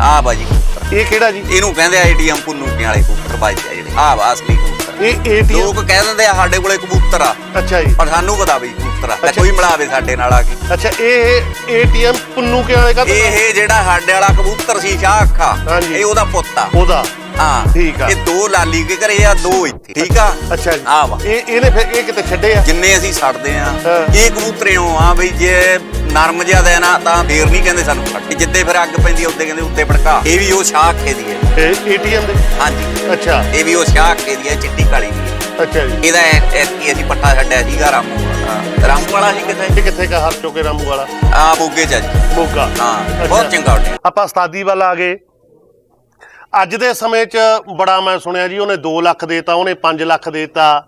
ਆ ਬਾਜੀ ਇਹ ਕਿਹੜਾ ਜੀ? ਇਹਨੂੰ ਕਹਿੰਦੇ ਆ ਏਟੀਐਮ ਪੁੰਨੂਕੇ ਵਾਲੇ ਕਬੂਤਰ ਬਾਜੀ ਆ ਜਿਹੜੇ। ਆ ਵਾ ਅਸਲੀ ਕਬੂਤਰ। ਇਹ ਏਟੀਐਮ? ਲੋਕ ਕਹਿ ਦਿੰਦੇ ਆ ਸਾਡੇ ਕੋਲੇ ਕਬੂਤਰ ਆ। ਅੱਛਾ ਜੀ। ਪਰ ਸਾਨੂੰ ਪਤਾ ਵੀ ਕਬੂਤਰ ਆ। ਤੇ। ਕੋਈ ਮਿਲਾਵੇ ਸਾਡੇ ਨਾਲ ਆ ਕੇ। ਅੱਛਾ ਇਹ ਏਟੀਐਮ ਪੁੰਨੂ ਕੇ ਵਾਲੇ ਕਾ ਇਹ ਜਿਹੜਾ ਸਾਡੇ ਵਾਲਾ ਕਬੂਤਰ ਸੀ ਸ਼ਾਹ ਅੱਖਾ। ਇਹ ਉਹਦਾ ਪੁੱਤ ਆ। ਉਹਦਾ? ਹਾਂ। ਠੀਕ ਆ। ਇਹ ਦੋ ਲਾਲੀ ਕੇ ਘਰੇ ਆ ਦੋ ਇੱਥੇ। ਠੀਕ ਆ? ਅੱਛਾ ਜੀ। ਆ ਵਾ। ਇਹ ਇਹਨੇ ਫਿਰ ਇਹ ਕਿਤੇ ਛੱਡੇ ਆ? ਜਿੰਨੇ ਅਸੀਂ ਛੱਡਦੇ ਆ। ਇਹ ਕਬੂਤਰਿਓਂ ਆ ਬਈ ਜੇ ਨਰਮ ਜਿਹਾ ਦੇਣਾ ਤਾਂ ਫੇਰ ਨਹੀਂ ਕਹਿੰਦੇ ਸਾਨੂੰ ਫੜ ਜਿੱਦੇ ਫਿਰ ਅੱਗ ਪੈਂਦੀ ਉੱਤੇ ਕਹਿੰਦੇ ਉੱਤੇ ਭੜਕਾ। ਇਹ ਵੀ ਉਹ ਸ਼ਾਹ ਅੱਖੇ ਦੀ ਹੈ ਇਹ ਏਟੀਐਮ ਦੇ? ਹਾਂਜੀ। ਅੱਛਾ। ਇਹ ਵੀ ਉਹ ਸ਼ਾਹ ਅੱਖੇ ਦੀ ਹੈ ਚਿੱਟੀ ਕਾਲੀ ਦੀ ਅੱਛਾ ਜੀ। ਇਹਦਾ ਐਤਕੀ ਅਸੀਂ ਪੱਟਾ ਛੱਡਿਆ ਸੀਗਾ ਰਾਮੂ ਵਾਲਾ। ਰਾਮੂ ਵਾਲਾ ਸੀ ਕਿਤੇ ਇਹ ਕਿੱਥੇ ਕਾ ਹਰ ਚੋਕੇ ਰਾਮੂ ਵਾਲਾ? ਆ ਮੋਗੇ ਚ ਮੋਗਾ। ਹਾਂ ਬਹੁਤ ਚੰਗਾ ਉੱਡਿਆ। ਆਪਾਂ ਉਸਤਾਦੀ ਵੱਲ ਆ ਗਏ। ਅੱਜ ਦੇ ਸਮੇਂ 'ਚ ਬੜਾ ਮੈਂ ਸੁਣਿਆ ਜੀ ਉਹਨੇ 2 ਲੱਖ ਦੇਤਾ ਉਹਨੇ 5 ਲੱਖ ਦੇਤਾ।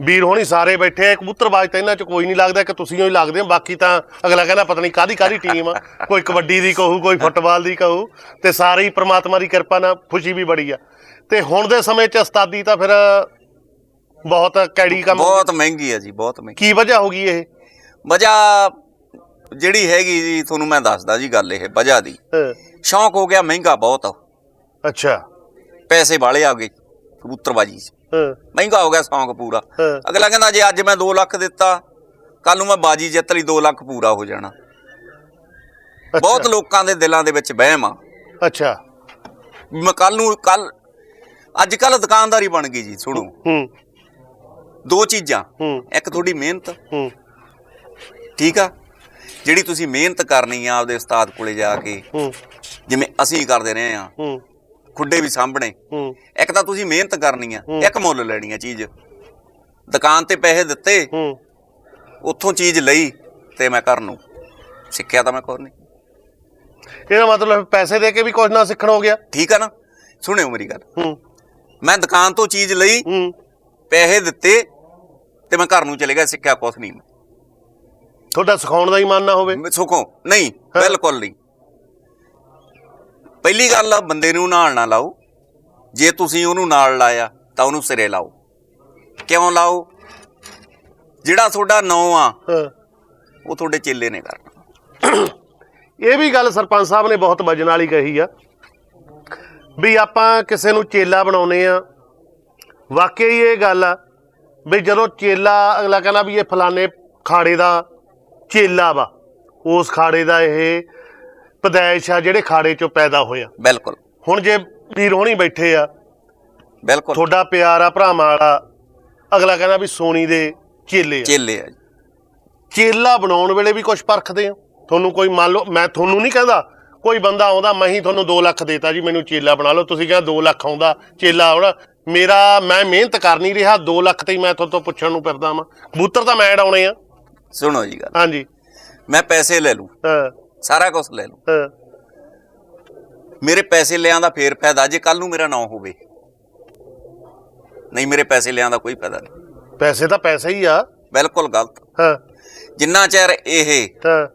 ਵੀਰ ਹੋਣੀ ਸਾਰੇ ਬੈਠੇ ਆ ਕਬੂਤਰਬਾਜ਼ ਤਾਂ ਇਹਨਾਂ 'ਚ ਕੋਈ ਨਹੀਂ ਲੱਗਦਾ ਕਿ ਤੁਸੀਂ ਹੀ ਲੱਗਦੇ ਹੋ ਬਾਕੀ ਤਾਂ ਅਗਲਾ ਕਹਿੰਦਾ ਪਤਾ ਨਹੀਂ ਕਾਦੀ ਕਾਦੀ ਟੀਮ ਆ ਕੋਈ ਕਬੱਡੀ ਦੀ ਕਹੂ ਕੋਈ ਫੁੱਟਬਾਲ ਦੀ ਕਹੂ ਤੇ ਸਾਰੇ ਹੀ ਪ੍ਰਮਾਤਮਾ ਦੀ ਕਿਰਪਾ ਨਾਲ ਖੁਸ਼ੀ ਵੀ ਬੜੀ ਆ। ਤੇ ਹੁਣ ਦੇ ਸਮੇਂ 'ਚ ਉਸਤਾਦੀ ਤਾਂ ਫਿਰ ਬਹੁਤ ਕੈੜੀ ਕੰਮ ਬਹੁਤ ਮਹਿੰਗੀ ਆ ਜੀ ਬਹੁਤ ਮਹਿੰਗੀ। ਕੀ ਵਜ੍ਹਾ ਹੋ ਗਈ ਇਹ? ਵਜ੍ਹਾ ਜਿਹੜੀ ਹੈਗੀ ਜੀ ਤੁਹਾਨੂੰ ਮੈਂ ਦੱਸਦਾ ਜੀ ਗੱਲ ਇਹ ਵਜ੍ਹਾ ਦੀ। ਸ਼ੌਂਕ ਹੋ ਗਿਆ ਮਹਿੰਗਾ ਬਹੁਤ ਅੱਛਾ। ਪੈਸੇ ਵਾਲੇ ਆ ਗਏ ਕਬੂਤਰਬਾਜੀ 'ਚ। ਮਹਿੰਗਾ ਹੋ ਗਿਆ ਸ਼ੌਂਕ ਪੂਰਾ। ਅਗਲਾ ਕਹਿੰਦਾ ਜੇ ਅੱਜ ਮੈਂ 2 ਲੱਖ ਦਿੱਤਾ ਕੱਲ ਨੂੰ ਮੈਂ ਬਾਜੀ ਜਿੱਤ ਲਈ 2 ਲੱਖ ਪੂਰਾ ਹੋ ਜਾਣਾ। ਬਹੁਤ ਲੋਕਾਂ ਦੇ ਦਿਲਾਂ ਦੇ ਵਿੱਚ ਵਹਿਮ ਆ। ਅੱਛਾ। ਮੈਂ ਕੱਲ ਨੂੰ ਕੱਲ ਅੱਜ ਕੱਲ ਦੁਕਾਨਦਾਰੀ ਬਣ ਗਈ ਜੀ ਸੁਣੋ। ਹੂੰ ਦੋ ਚੀਜ਼ਾਂ। ਇੱਕ ਤੁਹਾਡੀ ਮਿਹਨਤ। ਹੂੰ। ਠੀਕ ਆ? ਜਿਹੜੀ ਤੁਸੀਂ ਮਿਹਨਤ ਕਰਨੀ ਆ ਆਪਦੇ ਉਸਤਾਦ ਕੋਲੇ ਜਾ ਕੇ ਹੂੰ। ਜਿਵੇਂ ਅਸੀਂ ਕਰਦੇ ਰਹੇ ਆ। ਹੂੰ। ਖੁੱਡੇ ਵੀ ਸਾਹਮਣੇ ਹੂੰ। ਇੱਕ ਤਾਂ ਤੁਸੀਂ ਮਿਹਨਤ ਕਰਨੀ ਆ। ਇੱਕ ਮੁੱਲ ਲੈਣੀ ਆ ਚੀਜ਼। ਦੁਕਾਨ ਤੇ ਪੈਸੇ ਦਿੱਤੇ ਹੂੰ। ਉੱਥੋਂ ਚੀਜ਼ ਲਈ ਤੇ ਮੈਂ ਘਰ ਨੂੰ। ਸਿੱਖਿਆ ਤਾਂ ਮੈਂ ਕੁਛ ਨਹੀਂ। ਇਹਦਾ ਮਤਲਬ ਪੈਸੇ ਦੇ ਕੇ ਵੀ ਕੁਝ ਨਾ ਸਿੱਖਣ ਹੋ ਗਿਆ। ਠੀਕ ਆ ਨਾ? ਸੁਣਿਓ ਮੇਰੀ ਗੱਲ। ਹੂੰ। ਮੈਂ ਦੁਕਾਨ ਤੋਂ ਚੀਜ਼ ਲਈ ਹੂੰ। ਪੈਸੇ ਦਿੱਤੇ ਤੇ ਮੈਂ ਘਰ ਨੂੰ ਚਲੇ ਗਿਆ ਸਿੱਖਿਆ ਕੁਛ ਨਹੀਂ ਤੁਹਾਡਾ ਸਿਖਾਉਣ ਦਾ ਹੀ ਮਨ ਨਾ ਹੋਵੇ। ਸੁਖੋ ਨਹੀਂ। ਬਿਲਕੁਲ ਨਹੀਂ। ਪਹਿਲੀ ਗੱਲ ਆ ਬੰਦੇ ਨੂੰ ਨਾਲ ਨਾ ਲਾਓ। ਜੇ ਤੁਸੀਂ ਉਹਨੂੰ ਨਾਲ ਲਾਇਆ ਤਾਂ ਉਹਨੂੰ ਸਿਰੇ ਲਾਓ। ਕਿਉਂ ਲਾਓ? ਜਿਹੜਾ ਤੁਹਾਡਾ ਨਾਂ ਆ। ਉਹ ਤੁਹਾਡੇ ਚੇਲੇ ਨੇ ਕਰਨਾ। ਇਹ ਵੀ ਗੱਲ ਸਰਪੰਚ ਸਾਹਿਬ ਨੇ ਬਹੁਤ ਵਜਨ ਵਾਲੀ ਕਹੀ ਆ ਵੀ ਆਪਾਂ ਕਿਸੇ ਨੂੰ ਚੇਲਾ ਬਣਾਉਨੇ ਆ। ਵਾਕਈ ਇਹ ਗੱਲ ਆ ਵੀ ਜਦੋਂ ਚੇਲਾ ਅਗਲਾ ਕਹਿੰਦਾ ਵੀ ਇਹ ਫਲਾਣੇ ਖਾੜੇ ਦਾ ਚੇਲਾ ਵਾ ਉਸ ਖਾੜੇ ਦਾ ਇਹ ਪਦੈਸ਼ ਆ ਜਿਹੜੇ ਖਾੜੇ ਚੋਂ ਪੈਦਾ ਹੋਇਆ ਬਿਲਕੁਲ। ਹੁਣ ਜੇ ਵੀਰ ਹੋਣੀ ਬੈਠੇ ਆ ਬਿਲਕੁਲ। ਤੁਹਾਡਾ ਪਿਆਰ ਆ ਭਰਾਵਾਂ ਵਾਲਾ ਅਗਲਾ ਕਹਿੰਦਾ ਵੀ ਸੋਨੀ ਦੇ ਚੇਲੇ ਆ। ਚੇਲੇ ਆ ਜੀ। ਚੇਲਾ ਬਣਾਉਣ ਵੇਲੇ ਵੀ ਕੁਝ ਪਰਖਦੇ ਆ। ਤੁਹਾਨੂੰ ਕੋਈ ਮੰਨ ਲਓ ਮੈਂ ਤੁਹਾਨੂੰ ਨਹੀਂ ਕਹਿੰਦਾ ਕੋਈ ਬੰਦਾ ਆਉਂਦਾ ਮੈਂ ਹੀ ਤੁਹਾਨੂੰ 2 ਲੱਖ ਦੇਤਾ ਜੀ ਮੈਨੂੰ ਚੇਲਾ ਬਣਾ ਲਓ। ਤੁਸੀਂ ਕਹਿੰਦਾ 2 ਲੱਖ ਆਉਂਦਾ ਚੇਲਾ ਆਉਣਾ। ਮੇਰਾ ਮੈਂ ਮਿਹਨਤ ਕਰ ਨਹੀਂ ਰਿਹਾ 2 ਲੱਖ ਤੇ ਹੀ ਮੈਂ ਤੁਹਾਡੇ ਤੋਂ ਪੁੱਛਣ ਨੂੰ ਫਿਰਦਾ ਵਾਂ। ਕਬੂਤਰ ਤਾਂ ਮੈਂ ਡਾਉਣੇ ਆ। ਸੁਣੋ ਜੀ ਗੱਲ। ਹਾਂਜੀ। ਮੈਂ ਪੈਸੇ ਲੈ ਲੂ। ਹਾਂ। ਸਾਰਾ ਕੁਝ ਲੈ ਲੂ ਹਾਂ। ਮੇਰੇ ਪੈਸੇ ਲਿਆਂ ਦਾ ਫੇਰ ਫਾਇਦਾ ਜੇ ਕੱਲ ਨੂੰ ਮੇਰਾ ਨਾਂ ਹੋਵੇ। ਨਹੀਂ ਮੇਰੇ ਪੈਸੇ ਲਿਆਂ ਦਾ ਕੋਈ ਫਾਇਦਾ ਨਹੀਂ। ਪੈਸੇ ਤਾਂ ਪੈਸੇ ਹੀ ਆ। ਬਿਲਕੁਲ ਗਲਤ। ਹਾਂ। ਜਿੰਨਾ ਚਿਰ ਇਹ ਹਾਂ।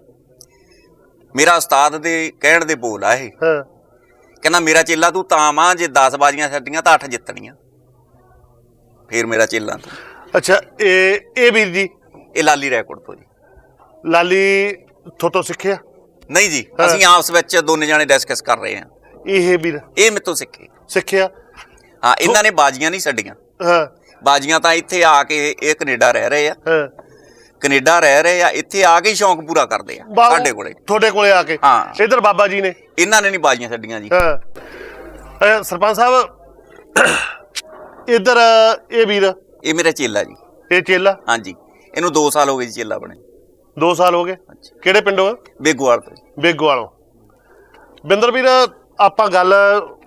ਮੇਰਾ ਉਸਤਾਦ ਦੇ ਕਹਿਣ ਦੇ ਬੋਲ ਆ ਇਹ। ਹਾਂ। ਕਹਿੰਦਾ ਮੇਰਾ ਚੇਲਾ ਤੂੰ ਤਾਂ ਮਾਂ ਜੇ 10 ਬਾਜੀਆਂ ਛੱਡੀਆਂ ਤਾਂ 8 ਜਿੱਤਣੀਆਂ। ਫੇਰ ਮੇਰਾ ਚੇਲਾ ਤੂੰ। ਅੱਛਾ ਇਹ ਇਹ ਵੀਰ ਜੀ? ਇਹ ਲਾਲੀ ਰੈਕੋਰਡ ਤੋਂ ਜੀ। ਲਾਲੀ ਥੋਤੋਂ ਸਿੱਖਿਆ? ਨਹੀਂ ਜੀ। ਅਸੀਂ ਆਪਸ ਵਿੱਚ ਦੋਨੇ ਜਾਣੇ ਡਿਸਕਸ ਕਰ ਰਹੇ ਹਾਂ। ਇਹ ਵੀਰ ਇਹ ਮੇਤੋਂ ਸਿੱਖੇ। ਸਿੱਖਿਆ? ਹਾਂ ਇਹਨਾਂ ਨੇ ਬਾਜੀਆਂ ਨਹੀਂ ਛੱਡੀਆਂ। ਹਾਂ। ਬਾਜੀਆਂ ਤਾਂ ਇੱਥੇ ਆ ਕੇ ਇਹ ਕੈਨੇਡਾ ਰਹਿ ਰਹੇ ਆ। ਹਾਂ। ਕੈਨੇਡਾ ਰਹਿ ਰਹੇ ਆ ਇੱਥੇ ਆ ਕੇ ਸ਼ੌਂਕ ਪੂਰਾ ਕਰਦੇ ਆ ਸਾਡੇ ਕੋਲੇ। ਤੁਹਾਡੇ ਕੋਲੇ ਆ ਕੇ। ਹਾਂ। ਇਧਰ ਬਾਬਾ ਜੀ ਨੇ। ਇਹਨਾਂ ਨੇ ਨਹੀਂ ਬਾਜੀਆਂ ਛੱਡੀਆਂ ਜੀ। ਹਾਂ। ਸਰਪੰਚ ਸਾਹਿਬ ਇਧਰ ਇਹ ਵੀਰ। ਇਹ ਮੇਰਾ ਚੇਲਾ ਜੀ। ਇਹ ਚੇਲਾ? ਹਾਂਜੀ ਇਹਨੂੰ 2 ਸਾਲ ਹੋ ਗਏ ਜੀ ਚੇਲਾ ਬਣੇ 2 ਸਾਲ ਹੋ ਗਏ। ਕਿਹੜੇ ਪਿੰਡੋਂ ਆ? ਬੇਗਵਾਲ ਤੋਂ। ਬੇਗੋਵਾਲੋਂ ਬਿੰਦਰ ਵੀਰ ਆਪਾਂ ਗੱਲ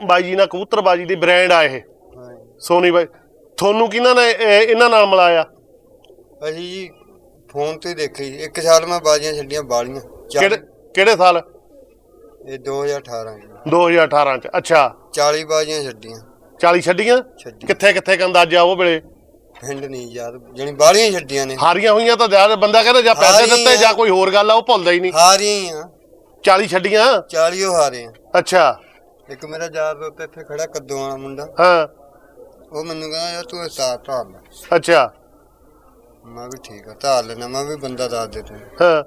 ਬਾਈ ਜੀ ਨਾਲ ਕਬੂਤਰਬਾਜੀ ਦੀ ਬ੍ਰਾਂਡ ਆ ਇਹ। ਸੋਨੀ ਬਾਈ ਤੁਹਾਨੂੰ ਕਿਹਨਾਂ ਨੇ ਇਹ- ਇਹਨਾਂ ਨਾਲ ਮਿਲਾਇਆ? ਅਸੀਂ ਜੀ ਫੋਨ ਤੇ ਦੇਖੀ ਇੱਕ ਸਾਲ ਮੈਂ ਬਾਜ਼ੀਆਂ ਛੱਡੀਆਂ ਬਾਲੀਆਂ। ਚਾਲੀ- ਕਿਹੜੇ ਕਿਹੜੇ ਸਾਲ? ਇਹ 2018 ਜੀ। 2018 ਚ। ਅੱਛਾ। 40 ਬਾਜ਼ੀਆਂ ਛੱਡੀਆਂ। 40 ਛੱਡੀਆਂ। ਕਿੱਥੇ ਕਿੱਥੇ ਕ ਅੰਦਾਜ਼ਾ ਉਹ ਵੇਲੇ? ਪਿੰਡ ਨਹੀਂ ਯਾਦ ਜਣੀ ਬਾਲੀਆਂ ਛੱਡੀਆਂ ਨੇ। ਹਾਰੀਆਂ ਹੋਈਆਂ ਤਾਂ ਜ਼ਿਆਦਾ ਬੰਦਾ ਕਹਿੰਦਾ ਜਾਂ ਪੈਸੇ ਹਾਰੀਆਂ। ਦਿੱਤੇ ਜਾਂ ਕੋਈ ਹੋਰ ਗੱਲ ਆ ਉਹ ਭੁੱਲਦਾ ਹੀ ਨਹੀਂ। ਹਾਰੀਆਂ ਹੀ ਆ। 40 ਛੱਡੀਆਂ? 40 ਉਹ ਹਾਰੇ ਆ। ਅੱਛਾ। ਇੱਕ ਮੇਰਾ ਯਾਰ ਦੋਸਤ ਇੱਥੇ ਖੜਾ ਕੱਦੋਂ ਵਾਲਾ ਮੁੰਡਾ। ਹਾਂ। ਉਹ ਮੈਨੂੰ ਕਹਿੰਦਾ ਯਾਰ ਤੂੰ ਸਾਥ ਧਾਰ ਲੈ। ਅੱਛਾ। ਮੈਂ ਵੀ ਠੀਕ ਆ ਧਾਰ ਲੈਣਾ ਮੈਂ ਵੀ ਬੰਦਾ ਦੱਸ ਦੇ ਤੈਨੂੰ ਹਾਂ।